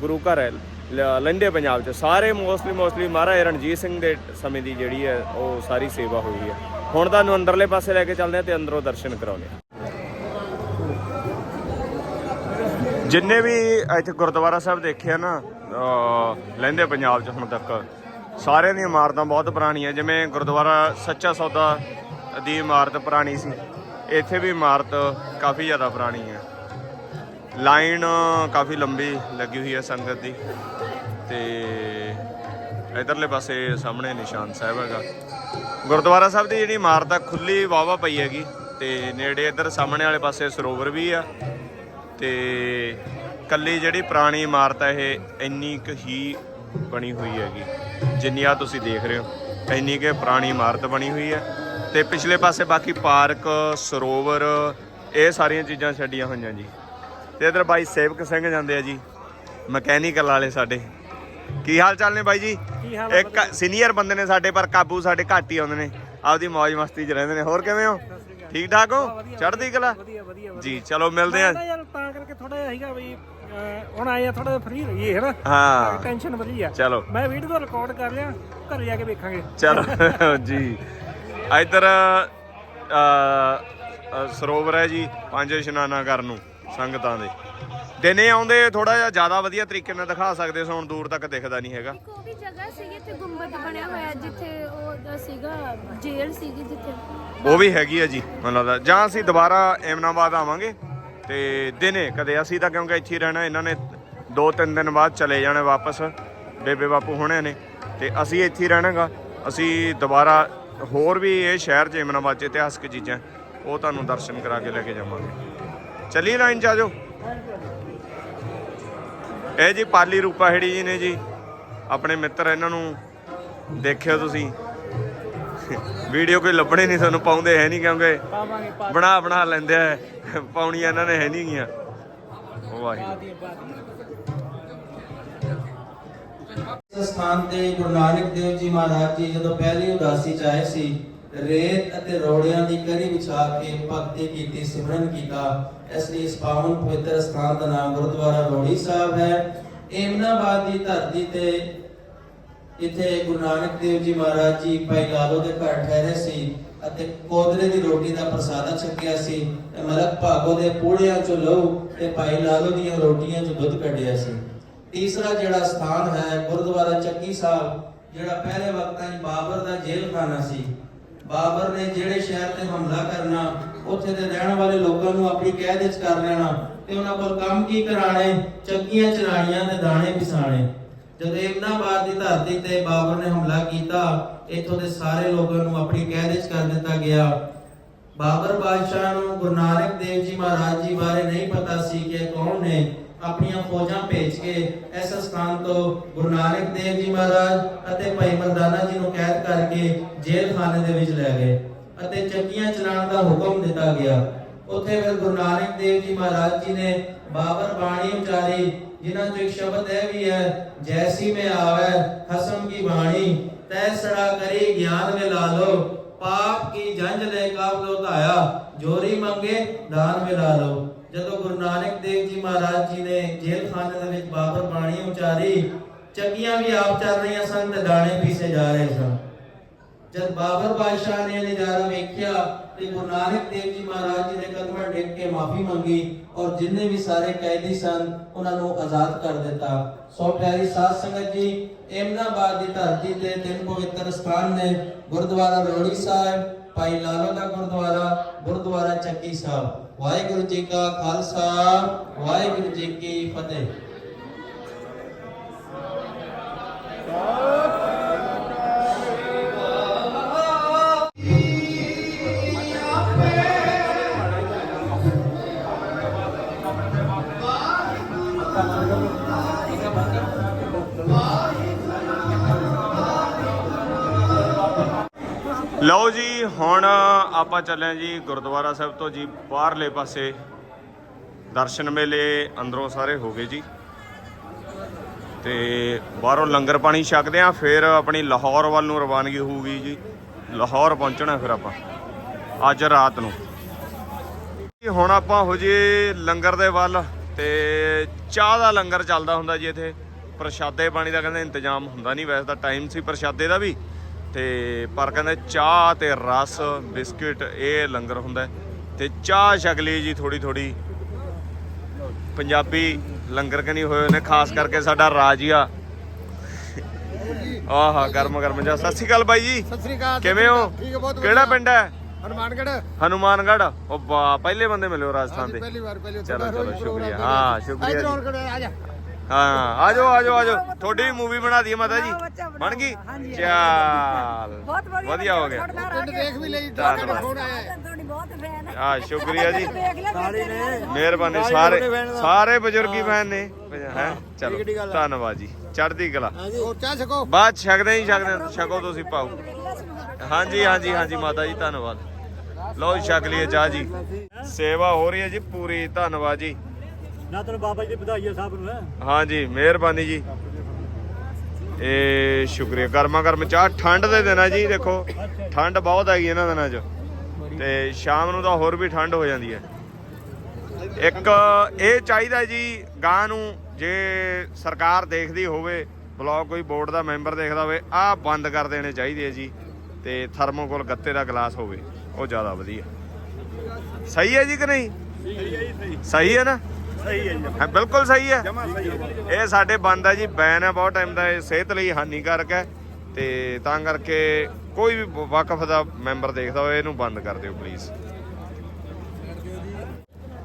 ਗੁਰੂ ਘਰ ਹੈ, ਲ- ਲੰਡੇ ਪੰਜਾਬ ਚ, ਸਾਰੇ ਮੋਸਟਲੀ ਮੋਸਟਲੀ ਮਹਾਰਾਜਾ ਰਣਜੀਤ ਸਿੰਘ ਦੇ ਸਮੇਂ ਦੀ ਜਿਹੜੀ ਹੈ, ਉਹ ਸਾਰੀ ਸੇਵਾ ਹੋਈ ਹੈ। ਹੁਣ ਤੁਹਾਨੂੰ ਅੰਦਰਲੇ ਪਾਸੇ ਲੈ ਕੇ ਚੱਲਦੇ ਆ ਤੇ ਅੰਦਰੋਂ ਦਰਸ਼ਨ ਕਰਾਉਂਦੇ ਆ ਜਿੰਨੇ ਵੀ ਇੱਥੇ ਗੁਰਦੁਆਰਾ ਸਾਹਿਬ ਦੇਖਿਆ ਨਾ ਲਹਿੰਦੇ ਪੰਜਾਬ 'ਚ ਹੁਣ ਤੱਕ, ਸਾਰਿਆਂ ਦੀਆਂ ਇਮਾਰਤਾਂ ਬਹੁਤ ਪੁਰਾਣੀਆਂ। ਜਿਵੇਂ ਗੁਰਦੁਆਰਾ ਸੱਚਾ ਸੌਦਾ ਦੀ ਇਮਾਰਤ ਪੁਰਾਣੀ ਸੀ। ਇੱਥੇ ਵੀ ਇਮਾਰਤ ਕਾਫੀ ਜ਼ਿਆਦਾ ਪੁਰਾਣੀ ਹੈ। ਲਾਈਨ ਕਾਫੀ ਲੰਬੀ ਲੱਗੀ ਹੋਈ ਹੈ ਸੰਗਤ ਦੀ। ਤੇ ਇਧਰਲੇ ਪਾਸੇ ਸਾਹਮਣੇ ਨਿਸ਼ਾਨ ਸਾਹਿਬ ਹੈਗਾ। ਗੁਰਦੁਆਰਾ ਸਾਹਿਬ ਦੀ ਜਿਹੜੀ ਇਮਾਰਤ ਆ ਖੁੱਲੀ ਵਾਵਾ ਪਈ ਹੈਗੀ। ਤੇ ਨੇੜੇ ਇੱਧਰ ਸਾਹਮਣੇ ਵਾਲੇ ਪਾਸੇ ਸਰੋਵਰ ਵੀ ਆ। ਤੇ ਕੱਲੀ ਜਿਹੜੀ ਪੁਰਾਣੀ ਇਮਾਰਤ ਹੈ ਇਹ ਇੰਨੀ ਕੁ ਹੀ ਬਣੀ ਹੋਈ ਹੈਗੀ। ਜਿੰਨੀ ਆ ਤੁਸੀਂ ਦੇਖ ਰਹੇ ਹੋ, ਇੰਨੀ ਕੁ ਪੁਰਾਣੀ ਇਮਾਰਤ ਬਣੀ ਹੋਈ ਹੈ। ਤੇ ਪਿਛਲੇ ਪਾਸੇ ਬਾਕੀ ਪਾਰਕ ਸਰੋਵਰ ਇਹ ਸਾਰੀਆਂ ਚੀਜ਼ਾਂ ਛੱਡੀਆਂ ਹੋਈਆਂ ਜੀ। ਤੇ ਇਧਰ ਬਾਈ ਸੇਵਕ ਸਿੰਘ ਜਾਂਦੇ ਆ ਜੀ ਮਕੈਨੀਕਲ ਵਾਲੇ ਸਾਡੇ। ਕੀ ਹਾਲ ਚਾਲ ਨੇ ਬਾਈ ਜੀ? ਇੱਕ ਸੀਨੀਅਰ ਬੰਦੇ ਨੇ ਸਾਡੇ ਪਰ ਕਾਬੂ ਸਾਡੇ ਘੱਟ ਹੀ ਆਉਂਦੇ ਨੇ। ਆਪਦੀ ਮौज ਮਸਤੀ 'ਚ ਰਹਿੰਦੇ ਨੇ। ਹੋਰ ਕਿਵੇਂ ਹੋ? ਠੀਕ ਠਾਕ ਹੋ? ਚੜ੍ਹਦੀ ਕਲਾ? ਜੀ ਚਲੋ ਮਿਲਦੇ ਆ। ਮੈਂ ਯਾਰ ਤਾਂ ਕਰਕੇ ਥੋੜਾ ਜਿਹਾ ਸੀਗਾ ਵੀ ਅਹ, ਹੁਣ ਆਏ ਆ ਥੋੜਾ ਜਿਹਾ ਫ੍ਰੀ ਰਹੀਏ ਹੈ। ਨਾ ਹਾਂ ਟੈਨਸ਼ਨ ਵਧੀ ਆ ਚਲੋ। ਮੈਂ ਵੀਡੀਓ ਰਿਕਾਰਡ ਕਰ ਲਿਆ ਘਰੇ ਜਾ ਕੇ ਵੇਖਾਂਗੇ। ਚਲੋ ਜੀ। ਇਧਰ ਸਰੋਵਰ ਹੈ ਜੀ ਪੰਜ ਇਸ਼ਨਾਨਾਂ ਕਰਨ ਨੂੰ ਸੰਗਤਾਂ ਦੇ। ਦਿਨੇ ਆਉਂਦੇ ਥੋੜਾ ਜਿਹਾ ਜ਼ਿਆਦਾ ਵਧੀਆ ਤਰੀਕੇ ਨਾਲ ਦਿਖਾ ਸਕਦੇ ਸੋ ਹੁਣ ਦੂਰ ਤੱਕ ਦਿਖਦਾ ਨਹੀਂ ਹੈਗਾ। ਇੱਕ ਉਹ ਵੀ ਜਗ੍ਹਾ ਸੀਗੀ ਇੱਥੇ ਗੁੰਬਦ ਬਣਿਆ ਹੋਇਆ ਜਿੱਥੇ ਉਹ ਉਹਦਾ ਸੀਗਾ ਜੇਲ੍ਹ ਸੀਗੀ ਜਿੱਥੇ। ਉਹ ਵੀ ਹੈਗੀ ਹੈ ਜੀ ਮੈਨੂੰ ਲੱਗਦਾ। ਜਾਂ ਅਸੀਂ ਦੁਬਾਰਾ ਏਮਨਾਬਾਦ ਆਵਾਂਗੇ ਤੇ ਦਿਨੇ ਕਦੇ ਅਸੀਂ ਤਾਂ ਕਿਉਂਕਿ ਇੱਥੇ ਹੀ ਰਹਿਣਾ ਇਹਨਾਂ ਨੇ ਦੋ ਤਿੰਨ ਦਿਨ ਬਾਅਦ ਚਲੇ ਜਾਣਾ ਵਾਪਸ ਬੇਬੇ ਬਾਪੂ ਹੋਣੇ ਨੇ ਤੇ ਅਸੀਂ ਇੱਥੇ ਹੀ ਰਹਿਣਾਗਾ। ਅਸੀਂ ਦੁਬਾਰਾ ਹੋਰ ਵੀ ਇਹ ਸ਼ਹਿਰ 'ਚ ਏਮਨਾਬਾਦ 'ਚ ਇਤਿਹਾਸਕ ਚੀਜ਼ਾਂ ਉਹ ਤੁਹਾਨੂੰ ਦਰਸ਼ਨ ਕਰਾ ਕੇ ਲੈ ਕੇ ਜਾਵਾਂਗੇ। ਚੱਲੀਏ ਲਾਈਨ 'ਚ ਆ ਜਾਓ। ਇਹ ਜੀ ਪਾਲੀ ਰੂਪਾ ਹੈੜੀ ਜੀ ਨੇ ਜੀ ਆਪਣੇ ਮਿੱਤਰ ਇਹਨਾਂ ਨੂੰ ਦੇਖਿਓ ਤੁਸੀਂ। ਵੀਡੀਓ ਕੋਈ ਲੱਭਣੇ ਨਹੀਂ ਤੁਹਾਨੂੰ ਪਾਉਂਦੇ ਹੈ ਨਹੀਂ ਕਿਉਂਕਿ ਬਣਾ ਬਣਾ ਲੈਂਦੇ ਆ ਪਾਉਣੀਆਂ ਇਹਨਾਂ ਨੇ ਹੈ ਨਹੀਂ ਗੀਆਂ। ਵਾਹਿਗੁਰੂ। ਸਥਾਨ ਤੇ ਗੁਰੂ ਨਾਨਕ ਦੇਵ ਜੀ ਮਹਾਰਾਜ ਜੀ ਜਦੋਂ ਪਹਿਲੀ ਉਦਾਸੀ ਚ ਆਏ ਸੀ, ਰੇਤ ਅਤੇ ਰੋੜਿਆਂ ਦੀ ਕਰੀ ਵਿਛਾ ਕੇ ਭਗਤੀ ਕੀਤੀ, ਸਿਮਰਨ ਕੀਤਾ, ਇਸ ਲਈ ਇਸ ਪਾਵਨ ਪਵਿੱਤਰ ਸਥਾਨ ਦਾ ਨਾਮ ਗੁਰਦੁਆਰਾ ਰੋੜੀ ਸਾਹਿਬ ਹੈ। ਏਮਨਾਬਾਦ ਦੀ ਧਰਤੀ ਤੇ ਇੱਥੇ ਗੁਰੂ ਨਾਨਕ ਦੇਵ ਜੀ ਮਹਾਰਾਜ ਜੀ ਭਾਈ ਲਾਲੋ ਦੇ ਘਰ ਠਹਿਰੇ ਸੀ ਅਤੇ ਕੋਦਰੇ ਦੀ ਰੋਟੀ ਦਾ ਪ੍ਰਸਾਦਾ ਛਕਿਆ ਸੀ ਤੇ ਮਲਕ ਭਾਗੋ ਦੇ ਪੂੜਿਆਂ ਚੋਂ ਲਹੂ ਤੇ ਭਾਈ ਲਾਲੋ ਦੀਆਂ ਰੋਟੀਆਂ ਚੋਂ ਦੁੱਧ ਕੱਢਿਆ ਸੀ। ਤੀਸਰਾ ਜਿਹੜਾ ਸਥਾਨ ਹੈ ਗੁਰਦੁਆਰਾ ਚੱਕੀ ਸਾਹਿਬ, ਜਿਹੜਾ ਪਹਿਲੇ ਵਕਤਾਂ 'ਚ ਬਾਬਰ ਦਾ ਜੇਲ੍ਹ ਸੀ। ਬਾਬਰ ਨੇ ਜਿਹੜੇ ਸ਼ਹਿਰ ਤੇ ਹਮਲਾ ਕਰਨਾ, ਉੱਥੇ ਦੇ ਰਹਿਣ ਵਾਲੇ ਲੋਕਾਂ ਨੂੰ ਆਪਣੀ ਕੈਦ ਵਿੱਚ ਕਰ ਲੈਣਾ ਤੇ ਉਹਨਾਂ ਕੋਲ ਕੰਮ ਕੀ ਕਰਾਣੇ? ਚੱਕੀਆਂ ਚਰਾਣੀਆਂ ਤੇ ਦਾਣੇ ਪਿਸਾਣੇ। ਜਦੋਂ ਇਮਨਾਬਾਦ ਦੀ ਧਰਤੀ ਤੇ ਬਾਬਰ ਨੇ ਹਮਲਾ ਕੀਤਾ, ਇੱਥੋਂ ਦੇ ਸਾਰੇ ਲੋਕਾਂ ਨੂੰ ਆਪਣੀ ਕੈਦ ਵਿੱਚ ਕਰ ਦਿੱਤਾ ਗਿਆ। ਬਾਬਰ ਬਾਦਸ਼ਾਹ ਨੂੰ ਗੁਰੂ ਨਾਨਕ ਦੇਵ ਜੀ ਮਹਾਰਾਜ ਜੀ ਬਾਰੇ ਨਹੀਂ ਪਤਾ ਸੀ ਕਿ ਕੌਣ ਨੇ। ਆਪਣੀਆਂ ਫੌਜਾਂ ਭੇਜ ਕੇ ਇਸ ਸਥਾਨ ਤੋਂ ਗੁਰੂ ਨਾਨਕ ਦੇਵ ਜੀ ਮਹਾਰਾਜ ਅਤੇ ਭਾਈ ਮਰਦਾਨਾ ਜੀ ਨੂੰ ਕੈਦ ਕਰਕੇ ਜੇਲ੍ਹ ਖਾਨੇ ਦੇ ਵਿੱਚ ਲੈ ਗਏ ਅਤੇ ਚੱਕੀਆਂ ਚਲਾਉਣ ਦਾ ਹੁਕਮ ਦਿੱਤਾ ਗਿਆ। ਉੱਥੇ ਫਿਰ ਗੁਰੂ ਨਾਨਕ ਦੇਵ ਜੀ ਮਹਾਰਾਜ ਜੀ ਨੇ ਬਾਬਰ ਬਾਣੀ ਉਚਾਰੀ, ਜਿਨ੍ਹਾਂ ਚੋਂ ਇੱਕ ਸ਼ਬਦ ਇਹ ਵੀ ਹੈ, ਜੈਸੀ ਮੈਂ ਆਵੈ ਹਸਮ ਕੀ ਬਾਣੀ, ਤੈ ਸੜਾ ਕਰੀ ਗਿਆਨ ਮੇ ਲਾ ਪਾਪ ਕੀ ਜੰਜ ਲੈ ਕਾਬ ਲੋ ਜੋਰੀ ਮੰਗੇ ਦਾਨ ਮੇ ਲਾ ਲੋ ਜਦੋਂ ਗੁਰੂ ਨਾਨਕ ਦੇਵ ਜੀ ਮਹਾਰਾਜ ਜੀ ਨੇ ਜੇਲ੍ਹ ਦੇ ਵਿੱਚ ਬਾਬਰ ਬਾਣੀ ਉਚਾਰੀ ਚੱਕੀਆਂ ਵੀ ਆਪ ਚੱਲ ਰਹੀਆਂ ਸਨ ਤੇ ਦਾਣੇ ਪੀਸੇ ਜਾ ਰਹੇ ਸਨ। ਜਦ ਬਾਬਰ ਬਾਦਸ਼ਾਹ ਨੇ ਨਜ਼ਾਰਾ ਵੇਖਿਆ, ਤੇ ਗੁਰੂ ਨਾਨਕ ਦੇਵ ਜੀ ਮਹਾਰਾਜ ਜੀ ਦੇ ਕਦਮਾਂ ਡਿੱਗ ਕੇ ਮਾਫੀ ਮੰਗੀ ਔਰ ਜਿੰਨੇ ਵੀ ਸਾਰੇ ਕੈਦੀ ਸਨ, ਉਹਨਾਂ ਨੂੰ ਆਜ਼ਾਦ ਕਰ ਦਿੱਤਾ। ਸੋ ਪਿਆਰੀ ਸਾਧ ਸੰਗਤ ਜੀ ਇਮਨਾਬਾਦ ਦੀ ਧਰਤੀ ਤੇ ਤਿੰਨ ਪਵਿੱਤਰ ਸਥਾਨ ਨੇ, ਗੁਰਦੁਆਰਾ ਰੋੜੀ ਸਾਹਿਬ, ਭਾਈ ਲਾਲੋ ਦਾ ਗੁਰਦੁਆਰਾ ਗੁਰਦੁਆਰਾ ਚੱਕੀ ਸਾਹਿਬ। ਵਾਹਿਗੁਰੂ ਜੀ ਕਾ ਖਾਲਸਾ ਵਾਹਿਗੁਰੂ ਜੀ ਕੀ ਫਤਿਹ। ਲਓ ਜੀ ਹੁਣ ਆਪਾਂ ਚੱਲੇ ਜੀ ਗੁਰਦੁਆਰਾ ਸਾਹਿਬ ਤੋਂ ਜੀ ਬਾਹਰਲੇ ਪਾਸੇ। ਦਰਸ਼ਨ ਮੇਲੇ ਅੰਦਰੋਂ ਸਾਰੇ ਹੋ ਗਏ ਜੀ। ਤੇ ਬਾਹਰੋਂ ਲੰਗਰ ਪਾਣੀ ਛਕਦੇ ਆ ਫਿਰ ਆਪਣੀ ਲਾਹੌਰ ਵੱਲ ਨੂੰ ਰਵਾਨਗੀ ਹੋਊਗੀ ਜੀ। ਲਾਹੌਰ ਪਹੁੰਚਣਾ ਫਿਰ ਆਪਾਂ, ਅੱਜ ਰਾਤ ਨੂੰ। ਹੁਣ ਆਪਾਂ ਹੋ ਜੀ ਲੰਗਰ ਦੇ ਵੱਲ ਤੇ ਚਾਹ ਦਾ ਲੰਗਰ ਚੱਲਦਾ ਹੁੰਦਾ ਜੀ ਇੱਥੇ। ਪ੍ਰਸ਼ਾਦੇ ਪਾਣੀ ਦਾ ਕਹਿੰਦੇ ਇੰਤਜ਼ਾਮ ਹੁੰਦਾ ਨਹੀਂ, ਵੈਸੇ ਤਾਂ ਟਾਈਮ ਸੀ ਪ੍ਰਸ਼ਾਦੇ ਦਾ ਵੀ। ਤੇ ਪਰ ਕਹਿੰਦੇ ਚਾਹ ਤੇ ਰਸ ਬਿਸਕਿਟ ਇਹ ਲੰਗਰ ਹੁੰਦਾ। ਤੇ ਚਾਹ ਛਕ ਲਈ ਜੀ ਥੋੜੀ ਥੋੜੀ ਪੰਜਾਬੀ ਲੰਗਰ ਕਨੀ ਹੋਏ ਨੇ ਖਾਸ ਕਰਕੇ ਸਾਡਾ ਰਾਜੀਆ। ਆਹਾ ਗਰਮ ਗਰਮ ਜਾ। ਸਤਿ ਸ਼੍ਰੀ ਅਕਾਲ ਬਾਈ ਜੀ। ਸਤਿ ਸ੍ਰੀ ਅਕਾਲ ਕਿਵੇਂ ਹੋ? ਕਿਹੜਾ ਪਿੰਡ ਹੈ? ਹਨੂਮਾਨਗੜ ਹਨੂਮਾਨਗੜ੍ਹ। ਉਹ ਬਾ- ਪਹਿਲੇ ਬੰਦੇ ਮਿਲਿਓ ਰਾਜਸਥਾਨ ਦੇ। ਪਹਿਲੀ ਵਾਰ ਪਹਿਲੀ ਚਲੋ ਚਲੋ ਸ਼ੁਕਰੀਆ। ਹਾਂ ਸ਼ੁਕਰੀਆ ਜੀ। ਆ ਜਾ। ਹਾਂ ਆ ਜਾਓ ਆ ਜਾਓ ਆ ਜਾਓ ਤੁਹਾਡੀ ਵੀ ਮੂਵੀ ਬਣਾ ਦਈਏ ਮਾਤਾ ਜੀ। ਬਣ ਗਈ? ਚੱਲ। ਵਧੀਆ ਹੋ ਗਿਆ। ਪਿੰਡ ਦੇਖ ਵੀ ਲਈ ਫੋਨ ਆਇਆ ਹੈ। ਤੁਹਾਡੀ ਬਹੁਤ ਫੈਨ ਹੈ। ਆ ਸ਼ੁਕਰੀਆ ਜੀ। ਸਾਰੀ ਨੇ। ਮਿਹਰਬਾਨੀ ਸਾਰੇ ਸਾਰੇ ਬਜ਼ੁਰਗੀ ਭੈਣ ਨੇ। ਹੈ ਚਲੋ। ਧੰਨਵਾਦ ਜੀ। ਚੜ੍ਹਦੀ ਕਲਾ। ਹੋਰ ਚਾਹ ਛਕੋ। ਬਾਅਦ ਛਕਦੇ ਹੀ ਛਕਦੇ ਛਕੋ ਤੁਸੀਂ ਪਾਓ। ਹਾਂਜੀ ਹਾਂਜੀ ਹਾਂਜੀ ਮਾਤਾ ਜੀ ਧੰਨਵਾਦ। ਲਓ ਛਕ ਲਈਏ ਚਾਹ ਜੀ। ਸੇਵਾ ਹੋ ਰਹੀ ਹੈ ਜੀ ਪੂਰੀ। ਧੰਨਵਾਦ ਜੀ। ਨਾ ਤੈਨੂੰ ਬਾਬਾ ਜੀ ਦੀ ਵਧਾਈਆਂ ਸਾਹਿਬ ਨੂੰ ਹੈ? ਹਾਂਜੀ ਮਿਹਰਬਾਨੀ ਜੀ। ਇਹ ਸ਼ੁਕਰੀਆ ਗਰਮਾ ਗਰਮ ਚਾਹ ਠੰਡ ਦੇ ਦਿਨ ਆ ਜੀ ਦੇਖੋ ਠੰਡ ਬਹੁਤ ਹੈਗੀ ਇਹਨਾਂ ਦਿਨਾਂ 'ਚ। ਤੇ ਸ਼ਾਮ ਨੂੰ ਤਾਂ ਹੋਰ ਵੀ ਠੰਡ ਹੋ ਜਾਂਦੀ ਹੈ। ਇੱਕ ਇਹ ਚਾਹੀਦਾ ਜੀ ਗਾਂ ਨੂੰ ਜੇ ਸਰਕਾਰ ਦੇਖਦੀ ਹੋਵੇ ਬਲਾਕ ਕੋਈ ਬੋਰਡ ਦਾ ਮੈਂਬਰ ਦੇਖਦਾ ਹੋਵੇ ਆਹ ਬੰਦ ਕਰ ਦੇਣੇ ਚਾਹੀਦੇ ਆ ਜੀ ਤੇ ਥਰਮੋਕੋਲ ਗੱਤੇ ਦਾ ਗਲਾਸ ਹੋਵੇ ਉਹ ਜ਼ਿਆਦਾ ਵਧੀਆ। ਸਹੀ ਹੈ ਜੀ ਕਿ ਨਹੀਂ? ਸਹੀ ਹੈ ਨਾ? ਸਹੀ ਹੈ ਜੀ। ਬਿਲਕੁਲ ਸਹੀ ਹੈ। ਜਮਾ ਸਹੀ ਹੈ। ਇਹ ਸਾਡੇ ਬੰਦ ਹੈ ਜੀ ਬੈਨ ਹੈ ਬਹੁਤ ਟਾਈਮ ਦਾ ਇਹ ਸਿਹਤ ਲਈ ਹਾਨੀਕਾਰਕ ਹੈ। ਤੇ ਤਾਂ ਕਰਕੇ ਕੋਈ ਵੀ ਵਕਫ ਦਾ ਮੈਂਬਰ ਦੇਖਦਾ ਹੋਵੇ ਇਹਨੂੰ ਬੰਦ ਕਰ ਦਿਓ ਪਲੀਜ਼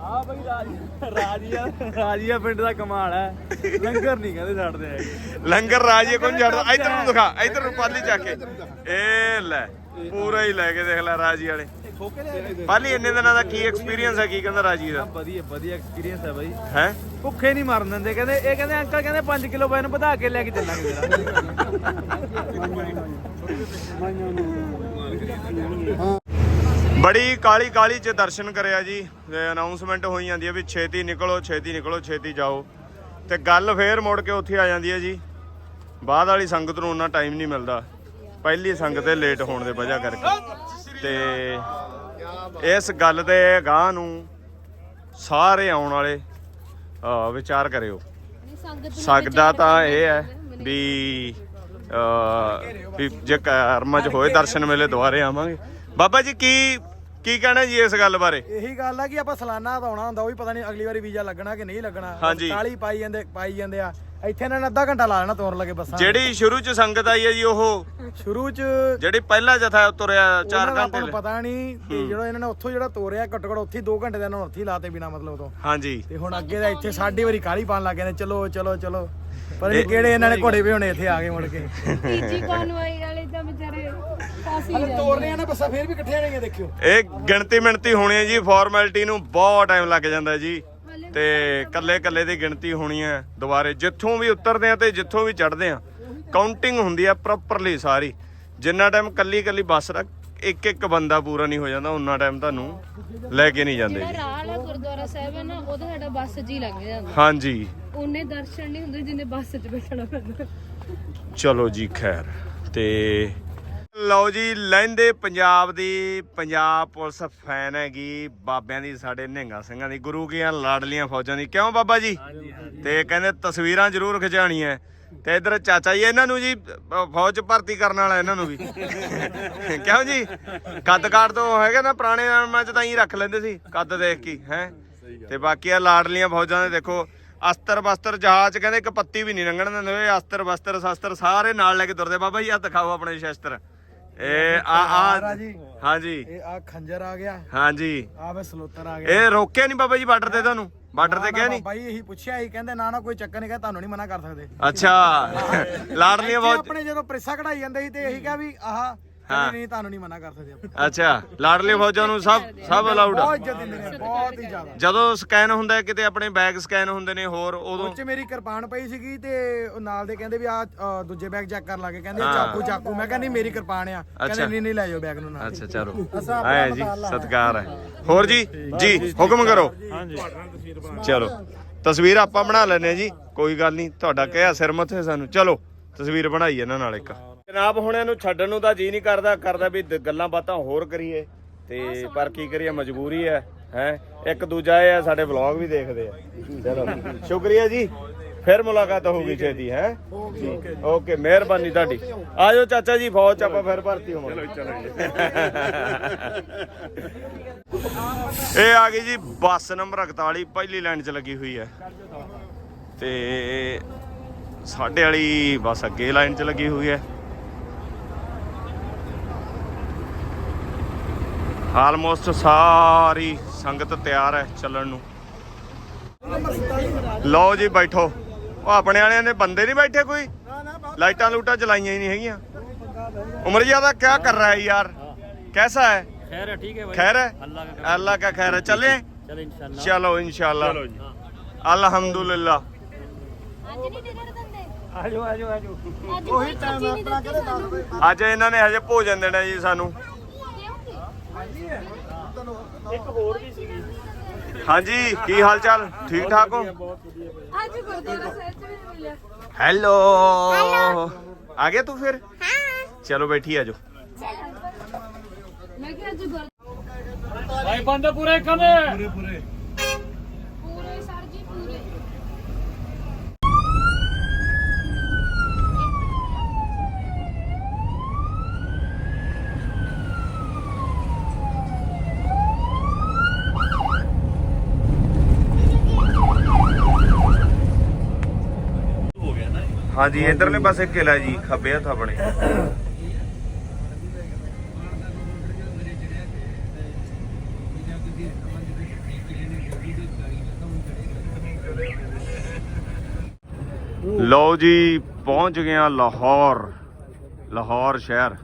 ਆ ਬਈ ਰਾਜੀਆ ਰਾਜੀਆ ਪਿੰਡ ਦਾ ਕਮਾਲ ਹੈ। ਲੰਗਰ ਨਹੀਂ ਕਹਿੰਦੇ ਛੱਡਦੇ ਹੈਗੇ। ਲੰਗਰ ਰਾਜੇ ਕੋਣ ਛੱਡਦਾ। ਇਧਰ ਨੂੰ ਦਿਖਾ ਇਧਰ ਨੂੰ ਪਾਲੀ ਚੱਕ ਕੇ। ਇਹ ਲੈ ਪੂਰਾ ਹੀ ਲੈ ਕੇ ਦੇਖ ਲੈ ਰਾਜੀ ਵਾਲੇ। ਪਾਲੀ ਇੰਨੇ ਦਿਨਾਂ ਦਾ ਕੀ ਐਕਸਪੀਰੀਅੰਸ ਹੈ ਕੀ ਕਹਿੰਦਾ ਰਾਜੀ ਦਾ? ਵਧੀਆ ਵਧੀਆ ਐਕਸਪੀਰੀਅੰਸ ਹੈ ਬਾਈ। ਹੈ? ਭੁੱਖੇ ਨਹੀਂ ਮਰਨ ਦਿੰਦੇ ਕਹਿੰਦੇ ਇਹ ਕਹਿੰਦੇ ਅੰਕਲ ਕਹਿੰਦੇ 5 ਕਿਲੋ ਬੈਨ ਵਧਾ ਕੇ ਲੈ ਕੇ ਚੱਲਾਂਗੇ ਜਰਾ। ਬੜੀ ਕਾਲੀ ਕਾਲੀ ਚ ਦਰਸ਼ਨ ਕਰਿਆ ਜੀ ਅਨਾਉਂਸਮੈਂਟ ਹੋਈ ਜਾਂਦੀ ਹੈ ਵੀ ਛੇਤੀ ਨਿਕਲੋ ਛੇਤੀ ਨਿਕਲੋ ਛੇਤੀ ਜਾਓ। ਤੇ ਗੱਲ ਫੇਰ ਮੁੜ ਕੇ ਉੱਥੇ ਆ ਜਾਂਦੀ ਹੈ ਜੀ। ਬਾਅਦ ਵਾਲੀ ਸੰਗਤ ਨੂੰ ਉਹਨਾਂ ਟਾਈਮ ਨਹੀਂ ਮਿਲਦਾ। ਪਹਿਲੀ ਸੰਗਤ ਦੇ ਲੇਟ ਹੋਣ ਦੇ ਵਜ੍ਹਾ ਕਰਕੇ। ਤੇ ਇਸ ਗੱਲ ਤੇ ਗਾਂ ਨੂੰ ਸਾਰੇ ਆਉਣ ਵਾਲੇ ਵਿਚਾਰ ਕਰਿਓ। ਸਕਦਾ ਤਾਂ ਇਹ ਹੈ ਵੀ ਵੀ। ਜੇ ਕਰਮਾਂ 'ਚ ਹੋਏ ਦਰਸ਼ਨ ਮੇਲੇ ਦੁਆਰੇ ਆਵਾਂਗੇ। ਬਾਬਾ ਜੀ ਕੀ ਕੀ ਕਹਿਣਾ ਜੀ ਇਸ ਗੱਲ ਬਾਰੇ? ਇਹੀ ਗੱਲ ਆ ਕਿ ਆਪਾਂ ਸਲਾਨਾ ਤਾਂ ਆਉਣਾ ਹੁੰਦਾ ਉਹ ਵੀ ਪਤਾ ਨਹੀਂ ਅਗਲੀ ਵਾਰੀ ਵੀਜ਼ਾ ਲੱਗਣਾ ਕਿ ਨਹੀਂ ਲੱਗਣਾ। ਹਾਂਜੀ। ਕਾਲੀ ਪਾਈ ਜਾਂਦੇ ਪਾਈ ਜਾਂਦੇ ਆ। ਇੱਥੇ ਇਹਨਾਂ ਨੇ ਅੱਧਾ ਘੰਟਾ ਲਾ ਲੈਣਾ ਤੋਰਨ ਲੱਗੇ ਬੱਸਾਂ। ਜਿਹੜੀ ਸ਼ੁਰੂ 'ਚ ਸੰਗਤ ਆਈ ਹੈ ਜੀ ਉਹ? ਸ਼ੁਰੂ ਚ ਜਿਹੜੀ ਪਹਿਲਾ ਜਥਾ ਤੁਰਿਆ 4 ਉਹਨਾਂ ਦਾ ਆਪਾਂ ਘੰਟੇ ਨੂੰ ਲਈ। ਪਤਾ ਨਹੀਂ ਤੇ ਜਿਹੜਾ ਇਹਨਾਂ ਨੇ ਉੱਥੋਂ ਜਿਹੜਾ ਤੋਰਿਆ ਘੱਟੋ ਘੱਟ ਉੱਥੇ 2 ਘੰਟੇ ਦਾ ਇਹਨਾਂ ਨੂੰ ਉੱਥੇ ਹੀ ਲਾਤੇ ਬਿਨਾ ਮਤਲਬ ਤੋਂ। ਹਾਂਜੀ। ਤੇ ਹੁਣ ਅੱਗੇ ਦਾ ਇੱਥੇ ਸਾਡੀ ਵਾਰੀ ਕਾਲੀ ਪਾਣ ਲੱਗ ਗਏ ਨੇ ਚਲੋ ਚਲੋ ਚਲੋ। ਪਰ ਇਹ ਕਿਹੜੇ ਇਹਨਾਂ ਨੇ ਘੋੜੇ ਵੀ ਹੋਣੇ ਇੱਥੇ ਆ ਗਏ ਮੁੜ ਕੇ। ਤੀਜੀ ਕਨਵਾਈ ਵਾਲੇ ਤਾਂ ਵਿਚਾਰੇ ਫਾਸੀ ਜਾਂਦੇ ਤੋਰਨੇ ਆ। ਨਾ ਬੱਸਾਂ ਫੇਰ ਵੀ ਇਕੱਠੀਆਂ ਰਹੀਆਂ ਦੇਖਿਓ। ਇਹ ਗਿਣਤੀ ਮਿਣਤੀ ਹੋਣੀ ਹੈ ਜੀ ਫਾਰਮੈਲਿਟੀ ਨੂੰ ਬਹੁਤ ਟਾਈਮ ਲੱਗ ਜਾਂਦਾ ਜੀ। ਤੇ ਕੱਲੇ ਕੱਲੇ ਦੀ ਗਿਣਤੀ ਹੋਣੀ ਹੈ ਦੁਬਾਰੇ। ਜਿੱਥੋਂ ਵੀ ਉਤਰਦੇ ਆ ਤੇ ਜਿੱਥੋਂ ਵੀ ਚੜ੍ਹਦੇ ਆ ਕਾਊਂਟਿੰਗ ਹੁੰਦੀ ਆ ਪ੍ਰੋਪਰਲੀ ਸਾਰੀ। ਜਿੰਨਾ ਟਾਈਮ ਕੱਲੀ ਕੱਲੀ ਬੱਸ ਦਾ ਇੱਕ ਇੱਕ ਬੰਦਾ ਪੂਰਾ ਨਹੀਂ ਹੋ ਜਾਂਦਾ ਉਨਾ ਟਾਈਮ ਤੁਹਾਨੂੰ ਲੈ ਕੇ ਨਹੀਂ ਜਾਂਦੇ ਜਿਹੜਾ ਜੀ। ਰਾਹ ਵਾਲਾ ਗੁਰਦੁਆਰਾ ਸਾਹਿਬ ਹੈ ਨਾ ਉਹਦਾ ਸਾਡਾ ਬੱਸ ਜੀ ਲੰਘ ਜਾਂਦਾ। ਹਾਂਜੀ। ਉਹਨੇ ਦਰਸ਼ਨ ਨਹੀਂ ਹੁੰਦੇ ਜਿੰਨੇ ਬੱਸ 'ਚ ਬੈਠਣਾ ਪੈਂਦਾ। ਚਲੋ ਜੀ ਖੈਰ। ਤੇ ਲਓ ਜੀ ਲਹਿੰਦੇ ਪੰਜਾਬ ਦੀ ਪੰਜਾਬ ਪੁਲਿਸ ਫੈਨ ਹੈਗੀ ਬਾਬਿਆਂ ਦੀ ਸਾਡੇ ਨਿਹੰਗਾ ਸਿੰਘਾਂ ਦੀ। ਗੁਰੂ ਕੀਆਂ ਲਾਡਲੀਆਂ ਫੌਜਾਂ ਦੀ। ਕਿਉਂ ਬਾਬਾ ਜੀ? ਤੇ ਕਹਿੰਦੇ ਤਸਵੀਰਾਂ ਜ਼ਰੂਰ ਖਿਚਾਣੀਆਂ ਤੇ ਇਧਰ ਚਾਚਾ ਜੀ ਇਹਨਾਂ ਨੂੰ ਜੀ ਅ, ਫੌਜ ਚ ਭਰਤੀ ਕਰਨ ਵਾਲਾ ਇਹਨਾਂ ਨੂੰ ਵੀ। ਕਿਉਂ ਜੀ? ਕੱਦ ਕਾਟ ਤੋਂ ਹੈਗਾ ਨਾ ਪੁਰਾਣੇ ਆਰਮਾਂ ਚ ਤਾਂ ਹੀ ਰੱਖ ਲੈਂਦੇ ਸੀ ਕੱਦ ਦੇਖ ਕੇ ਹੈ? ਤੇ ਬਾਕੀ ਆ ਲਾਡਲੀਆਂ ਫੌਜਾਂ ਦੇ ਦੇਖੋ ਅਸਤਰ ਬਸਤਰ ਜਹਾਜ਼ 'ਚ ਕਹਿੰਦੇ ਇੱਕ ਪੱਤੀ ਵੀ ਨਹੀਂ ਲੰਘਣ ਦਿੰਦੇ ਓਏ ਅਸਤਰ ਬਸਤਰ ਸ਼ਸਤਰ ਸਾਰੇ ਨਾਲ ਲੈ ਕੇ ਤੁਰਦੇ ਬਾਬਾ ਜੀ ਆ ਦਿਖਾਓ ਆਪਣੇ ਸ਼ਸਤਰ। ਇਹ ਆ ਆ ਹਾਂਜੀ। ਇਹ ਆ ਖੰਜਰ ਆ ਗਿਆ। ਹਾਂਜੀ। ਆ ਵੇ ਸਲੋਤਰ ਆ ਗਿਆ। ਇਹ ਰੋਕਿਆ ਨਹੀਂ ਬਾਬਾ ਜੀ ਬਾਰਡਰ ਤੇ ਤੁਹਾਨੂੰ? ਬਾਰਡਰ ਤੇ ਗਿਆ ਨਹੀਂ? ਬਾਈ ਇਹੀ ਪੁੱਛਿਆ ਹੀ ਕਹਿੰਦੇ ਨਾ ਨਾ ਕੋਈ ਚੱਕਰ ਨਹੀਂ ਕਹ ਤੁਹਾਨੂੰ ਨਹੀਂ ਮਨਾ ਕਰ ਸਕਦੇ। ਅੱਛਾ। ਇੱਥੇ ਫੌਜ ਆਪਣੇ ਜਦੋਂ ਪ੍ਰਿਸਾ ਕਢਾਈ ਜਾਂਦੇ ਸੀ ਤੇ ਇਹੀ ਕਿਹਾ ਵੀ ਆਹ ਕਹਿੰਦੇ ਨਹੀਂ ਤੁਹਾਨੂੰ ਨਹੀਂ ਮਨਾ ਕਰ ਸਕਦੇ ਆਪਾਂ। ਅੱਛਾ ਲਾਡਲੀਆਂ ਫੌਜਾਂ ਨੂੰ ਸਭ ਸਭ ਅਲਾਉਡ ਬਹੁਤ ਇੱਜ਼ਤ ਦਿੰਦੇ ਨੇ ਬਹੁਤ ਹੀ ਜ਼ਿਆਦਾ। ਜਦੋਂ ਸਕੈਨ ਹੁੰਦਾ ਹੈ ਕਿਤੇ ਆਪਣੇ ਬੈਗ ਸਕੈਨ ਹੁੰਦੇ ਨੇ ਹੋਰ ਉਦੋਂ ਉੱਚ ਮੇਰੀ ਕਿਰਪਾਨ ਪਈ ਸੀਗੀ ਤੇ ਉਹ ਨਾਲ ਦੇ ਕਹਿੰਦੇ ਵੀ ਆ ਦੂਜੇ ਬੈਗ ਚੈੱਕ ਕਰਨ ਲੱਗੇ। ਕਹਿੰਦੇ ਹਾਂ। ਚਾਕੂ ਚਾਕੂ। ਮੈਂ ਕਹਿੰਦੀ ਮੇਰੀ ਕਿਰਪਾਨ ਆ। ਕਹਿੰਦੇ। ਨਹੀਂ ਨਹੀਂ ਲੈ ਜਾਓ ਬੈਗ ਨੂੰ ਨਾਲ। ਅੱਛਾ ਚਲੋ। ਆਏ ਜੀ ਸਤਿਕਾਰ ਹੈ। ਹੋਰ ਜੀ? ਜੀ ਹੁਕਮ ਕਰੋ। ਹਾਂਜੀ। ਚਲੋ। ਤਸਵੀਰ ਆਪਾਂ ਬਣਾ ਲੈਨੇ ਆ ਜੀ। ਕੋਈ ਗੱਲ ਨਹੀਂ ਤੁਹਾਡਾ ਕਿਹਾ ਸਿਰ ਮੱਥੇ ਸਾਨੂੰ। ਚਲੋ ਤਸਵੀਰ ਬਣਾਈ ਇਹਨਾਂ ਨਾਲ ਇੱਕ। ਜਨਾਬ ਹੁਣ ਇਹਨੂੰ ਛੱਡਣ ਨੂੰ ਤਾਂ ਜੀ ਨਹੀਂ ਕਰਦਾ ਕਰਦਾ ਵੀ ਦ- ਗੱਲਾਂ ਬਾਤਾਂ ਹੋਰ ਕਰੀਏ। ਤੇ ਪਰ ਕੀ ਕਰੀਏ ਮਜਬੂਰੀ ਹੈ ਹੈ? ਇੱਕ ਦੂਜਾ ਇਹ ਸਾਡੇ ਵਲੌਗ ਵੀ ਦੇਖਦੇ ਆ। ਚਲੋ ਸ਼ੁਕਰੀਆ ਜੀ। ਫਿਰ ਮੁਲਾਕਾਤ ਹੋਊਗੀ ਛੇਤੀ ਹੈ? ਜੀ ਓਕੇ ਮਿਹਰਬਾਨੀ ਤੁਹਾਡੀ। ਆਜੋ ਚਾਚਾ ਜੀ ਫੌਜ ਚ ਆਪਾਂ ਫਿਰ ਭਰਤੀ ਹੋਵਾਂਗੇ। ਇਹ ਆ ਗਈ ਜੀ ਬੱਸ ਨੰਬਰ 41 ਪਹਿਲੀ ਲਾਈਨ 'ਚ ਲੱਗੀ ਹੋਈ ਹੈ। ਤੇ ਸਾਡੇ ਵਾਲੀ ਬੱਸ ਅੱਗੇ ਲਾਈਨ 'ਚ ਲੱਗੀ ਹੋਈ ਹੈ। ਆਲਮੋਸਟ ਸਾਰੀ ਸੰਗਤ ਤਿਆਰ ਹੈ ਚੱਲਣ ਨੂੰ ਲਓ ਜੀ ਬੈਠੋ ਉਹ ਆਪਣੇ ਵਾਲਿਆਂ ਨੇ ਬੰਦੇ ਨਹੀਂ ਬੈਠੇ ਕੋਈ ਲਾਈਟਾਂ ਲੂਟਾਂ ਚਲਾਈਆਂ ਹੀ ਨਹੀਂ ਹੈਗੀਆਂ ਉਮਰ ਜਿਆਦਾ क्या कर रहा है यार कैसा है ਖੈਰ ਹੈ ਠੀਕ ਹੈ खैर है अल्लाह का खैर है चले ਚਲ ਇਨਸ਼ਾਅੱਲਾ चलो इंशाल्लाह अल्हम्दुलिल्लाह ਅੱਜ ਨਹੀਂ ਡਿਨਰ ਦਿੰਦੇ ਆਜੋ ਆਜੋ ਆਜੋ ਅੱਜ ਕੋਈ ਚਾਚੀ ਨਹੀਂ ਦਿੱਤੀ ਸਾਨੂੰ ਅੱਜ ਇਹਨਾਂ ਨੇ ਹਜੇ ਭੋਜਨ ਦੇਣਾ ਜੀ ਸਾਨੂੰ ਦੇਉਂਗੇ ਇੱਕ ਹੋਰ ਵੀ ਸੀਗੀ। ਹਾਂਜੀ ਕੀ ਹਾਲ ਚਾਲ? ਠੀਕ ਠਾਕ ਹੋ? ਅੱਜ ਗੁਰਦੁਆਰਾ ਸਾਹਿਬ ਚ ਵੀ ਨਹੀਂ ਮਿਲਿਆ। ਹੈਲੋ। ਆ ਗਿਆ ਤੂੰ ਫਿਰ? ਚਲੋ ਬੈਠੀ ਆਜੋ ਮੈਂ ਕਿਹਾ ਅੱਜ ਗੁਰ ਭਾਈ ਬੰਦਾ ਪੂਰੇ ਕਮੇ। ਪੂਰੇ ਪੂਰੇ। ਹਾਂਜੀ ਇਧਰਲੇ ਪਾਸੇ ਕਿਲਾ ਜੀ ਖੱਬੇ ਹੱਥ ਆਪਣੇ ਲਓ ਜੀ ਪਹੁੰਚ ਗਏ ਆ ਲਾਹੌਰ ਲਾਹੌਰ ਸ਼ਹਿਰ।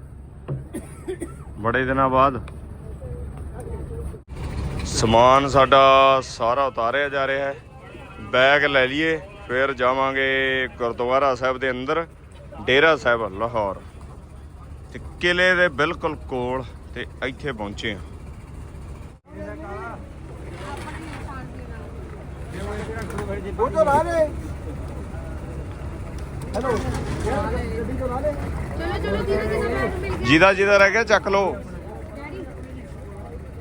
ਬੜੇ ਦਿਨਾਂ ਬਾਅਦ। ਸਮਾਨ ਸਾਡਾ ਸਾਰਾ ਉਤਾਰਿਆ ਜਾ ਰਿਹਾ ਹੈ। ਬੈਗ ਲੈ ਲਈਏ। ਫਿਰ ਜਾਵਾਂਗੇ ਗੁਰਦੁਆਰਾ ਸਾਹਿਬ ਦੇ ਅੰਦਰ ਡੇਰਾ ਸਾਹਿਬ ਲਾਹੌਰ। ਤੇ ਕਿਲੇ ਦੇ ਬਿਲਕੁਲ ਕੋਲ ਤੇ ਇੱਥੇ ਪਹੁੰਚੇ ਹਾਂ। ਉਹ ਤੋਂ ਲਾ ਲੈ ਚਲੋ ਚਲੋ ਧੀਰੇ ਧੀਰੇ ਬੈਠ ਮਿਲ ਗਿਆ ਜਿਹਦਾ ਜਿਹਦਾ ਰਹਿ ਗਿਆ ਚੱਕ ਲਓ। ਡੈਡੀ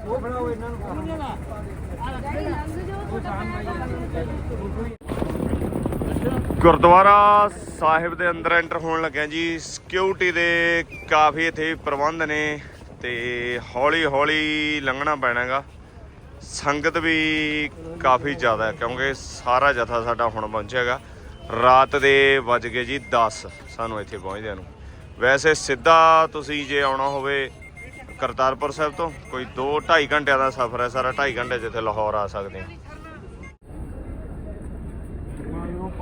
ਉਹ ਫੜਾਓ ਇਹਨਾਂ ਨੂੰ। ਡੈਡੀ ਲੰਘ ਜਾਓ ਤੁਹਾਡਾ ਗੁਰਦੁਆਰਾ ਸਾਹਿਬ ਦੇ ਅੰਦਰ ਐਂਟਰ ਹੋਣ ਲੱਗਿਆ ਜੀ। ਸਿਕਿਉਰਿਟੀ ਦੇ ਕਾਫੀ ਇੱਥੇ ਪ੍ਰਬੰਧ ਨੇ ਤੇ ਹੌਲੀ ਹੌਲੀ ਲੰਘਣਾ ਪੈਣਾਗਾ। ਸੰਗਤ ਵੀ ਕਾਫੀ ਜ਼ਿਆਦਾ ਕਿਉਂਕਿ ਸਾਰਾ ਜਥਾ ਸਾਡਾ ਹੁਣ ਪਹੁੰਚਿਆਗਾ ਰਾਤ ਦੇ ਵੱਜ ਗਏ ਜੀ 10 ਸਾਨੂੰ ਇੱਥੇ ਪਹੁੰਚਦਿਆਂ ਨੂੰ। ਵੈਸੇ ਸਿੱਧਾ ਤੁਸੀਂ ਜੇ ਆਉਣਾ ਹੋਵੇ ਕਰਤਾਰਪੁਰ ਸਾਹਿਬ ਤੋਂ, ਕੋਈ 2 2.5 ਘੰਟਿਆਂ ਦਾ ਸਫ਼ਰ ਹੈ ਸਾਰਾ। 2.5 ਘੰਟੇ ਜਿੱਥੇ ਲਾਹੌਰ ਆ ਸਕਦੇ ਆ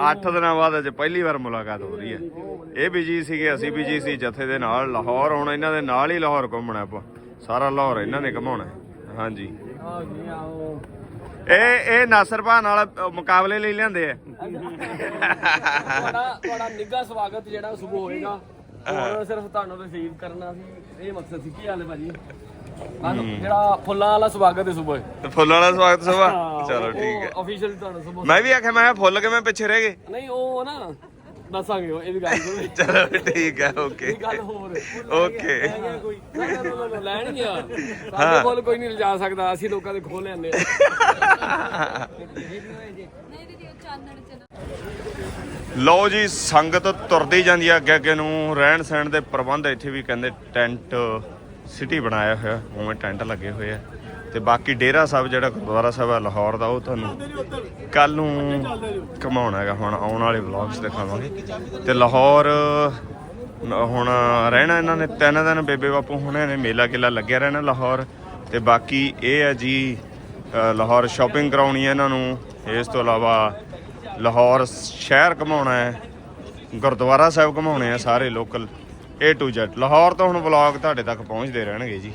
8 ਦਿਨਾਂ ਬਾਅਦ ਅੱਜ ਪਹਿਲੀ ਵਾਰ ਮੁਲਾਕਾਤ ਹੋ ਰਹੀ ਹੈ। ਇਹ ਬਿਜ਼ੀ ਸੀਗੇ ਅਸੀਂ ਬਿਜ਼ੀ ਸੀ ਜਥੇ ਦੇ ਨਾਲ। ਲਾਹੌਰ ਹੁਣ ਇਹਨਾਂ ਦੇ ਨਾਲ ਹੀ ਲਾਹੌਰ ਘੁੰਮਣਾ ਆਪਾਂ। ਸਾਰਾ ਲਾਹੌਰ ਇਹਨਾਂ ਨੇ ਘੁਮਾਉਣਾ ਹੈ। ਹਾਂਜੀ। ਇਹ ਇਹ ਨਾਸਰ ਭਾ ਨਾਲ ਅ, ਮੁਕਾਬਲੇ ਲਈ ਲਿਆਂਦੇ ਆ। ਤੁਹਾਡਾ ਤੁਹਾਡਾ ਨਿੱਘਾ ਸਵਾਗਤ ਜਿਹੜਾ ਸੁਭ ਹੋਏਗਾ। ਹੋਰ ਸਿਰਫ ਤੁਹਾਨੂੰ ਰਿਸੀਵ ਕਰਨਾ ਸੀ। ਇਹ ਮਕਸਦ ਸੀ। ਕੀ ਹਾਲ ਹੈ ਭਾਜੀ? ਸਾਨੂੰ ਜਿਹੜਾ ਫੁੱਲਾਂ ਵਾਲਾ ਸਵਾਗਤ ਹੈ ਸੁਬਹ ਤੇ ਫੁੱਲ ਵਾਲਾ ਸਵਾਗਤ ਸੁਭਾ ਚਲੋ ਠੀਕ ਹੈ। ਅਫੀਸ਼ੀਅਲ ਮੈਂ ਵੀ ਆਖਿਆ ਮੈਂ ਕਿਹਾ ਫੁੱਲ ਕਿਵੇਂ ਪਿੱਛੇ ਰਹਿ ਗਏ? ਨਹੀਂ ਉਹ ਨਾ ਦੱਸਾਂਗੇ ਉਹ ਇਹ ਵੀ ਗੱਲ ਕੋਈ ਚਲੋ ਠੀਕ ਹੈ ਓਕੇ। ਗੱਲ ਹੋਰ ਓਕੇ। ਕੋਈ। ਨਾ, ਨਾ, ਨਾ, ਨਾ, ਲੈਣ ਗਿਆ ਸਾਡੇ ਕੋਲ ਕੋਈ ਨਹੀਂ ਲਿਜਾ ਸਕਦਾ ਅਸੀਂ ਲੋਕਾਂ ਦੇ ਖੋਹ ਲੈਂਦੇ ਆ ਨਹੀਂ ਦੀਦੀ ਉਹ ਚਾਨਣ ਚ ਨਾ ਲਓ ਜੀ ਸੰਗਤ ਤੁਰਦੀ ਜਾਂਦੀ ਆ ਅੱਗੇ ਅੱਗੇ ਨੂੰ। ਰਹਿਣ ਸਹਿਣ ਦੇ ਪ੍ਰਬੰਧ ਇੱਥੇ ਵੀ ਕਹਿੰਦੇ ਟੈਂਟ ਸਿਟੀ ਬਣਾਇਆ ਹੋਇਆ, ਉਵੇਂ ਟੈਂਟ ਲੱਗੇ ਹੋਏ ਆ। ਤੇ ਬਾਕੀ ਡੇਰਾ ਸਾਹਿਬ, ਜਿਹੜਾ ਗੁਰਦੁਆਰਾ ਸਾਹਿਬ ਹੈ ਲਾਹੌਰ ਦਾ, ਉਹ ਤੁਹਾਨੂੰ ਕੱਲ ਨੂੰ ਘਮਾਉਣਾ ਹੈਗਾ। ਹੁਣ ਆਉਣ ਵਾਲੇ ਵਲੌਗਸ ਦਿਖਾਵਾਂਗੇ। ਤੇ ਲਾਹੌਰ, ਹੁਣ ਰਹਿਣਾ ਇਹਨਾਂ ਨੇ ਤਿੰਨ ਦਿਨ, ਬੇਬੇ ਬਾਪੂ ਹੁਣੇ ਨੇ ਮੇਲਾ ਕਿਲਾ ਲੱਗਿਆ ਰਹਿਣਾ ਲਾਹੌਰ। ਤੇ ਬਾਕੀ ਇਹ ਹੈ ਜੀ ਲਾਹੌਰ ਸ਼ਾਪਿੰਗ ਕਰਾਉਣੀ ਹੈ ਇਹਨਾਂ ਨੂੰ। ਇਸ ਤੋਂ ਇਲਾਵਾ ਲਾਹੌਰ ਸ਼ਹਿਰ ਘਮਾਉਣਾ ਹੈ, ਗੁਰਦੁਆਰਾ ਸਾਹਿਬ ਘਮਾਉਣੇ ਆ ਸਾਰੇ local A to Z Lahore ਤੋਂ ਹੁਣ ਵਲੌਗ ਤੁਹਾਡੇ ਤੱਕ ਪਹੁੰਚਦੇ ਰਹਿਣਗੇ ਜੀ।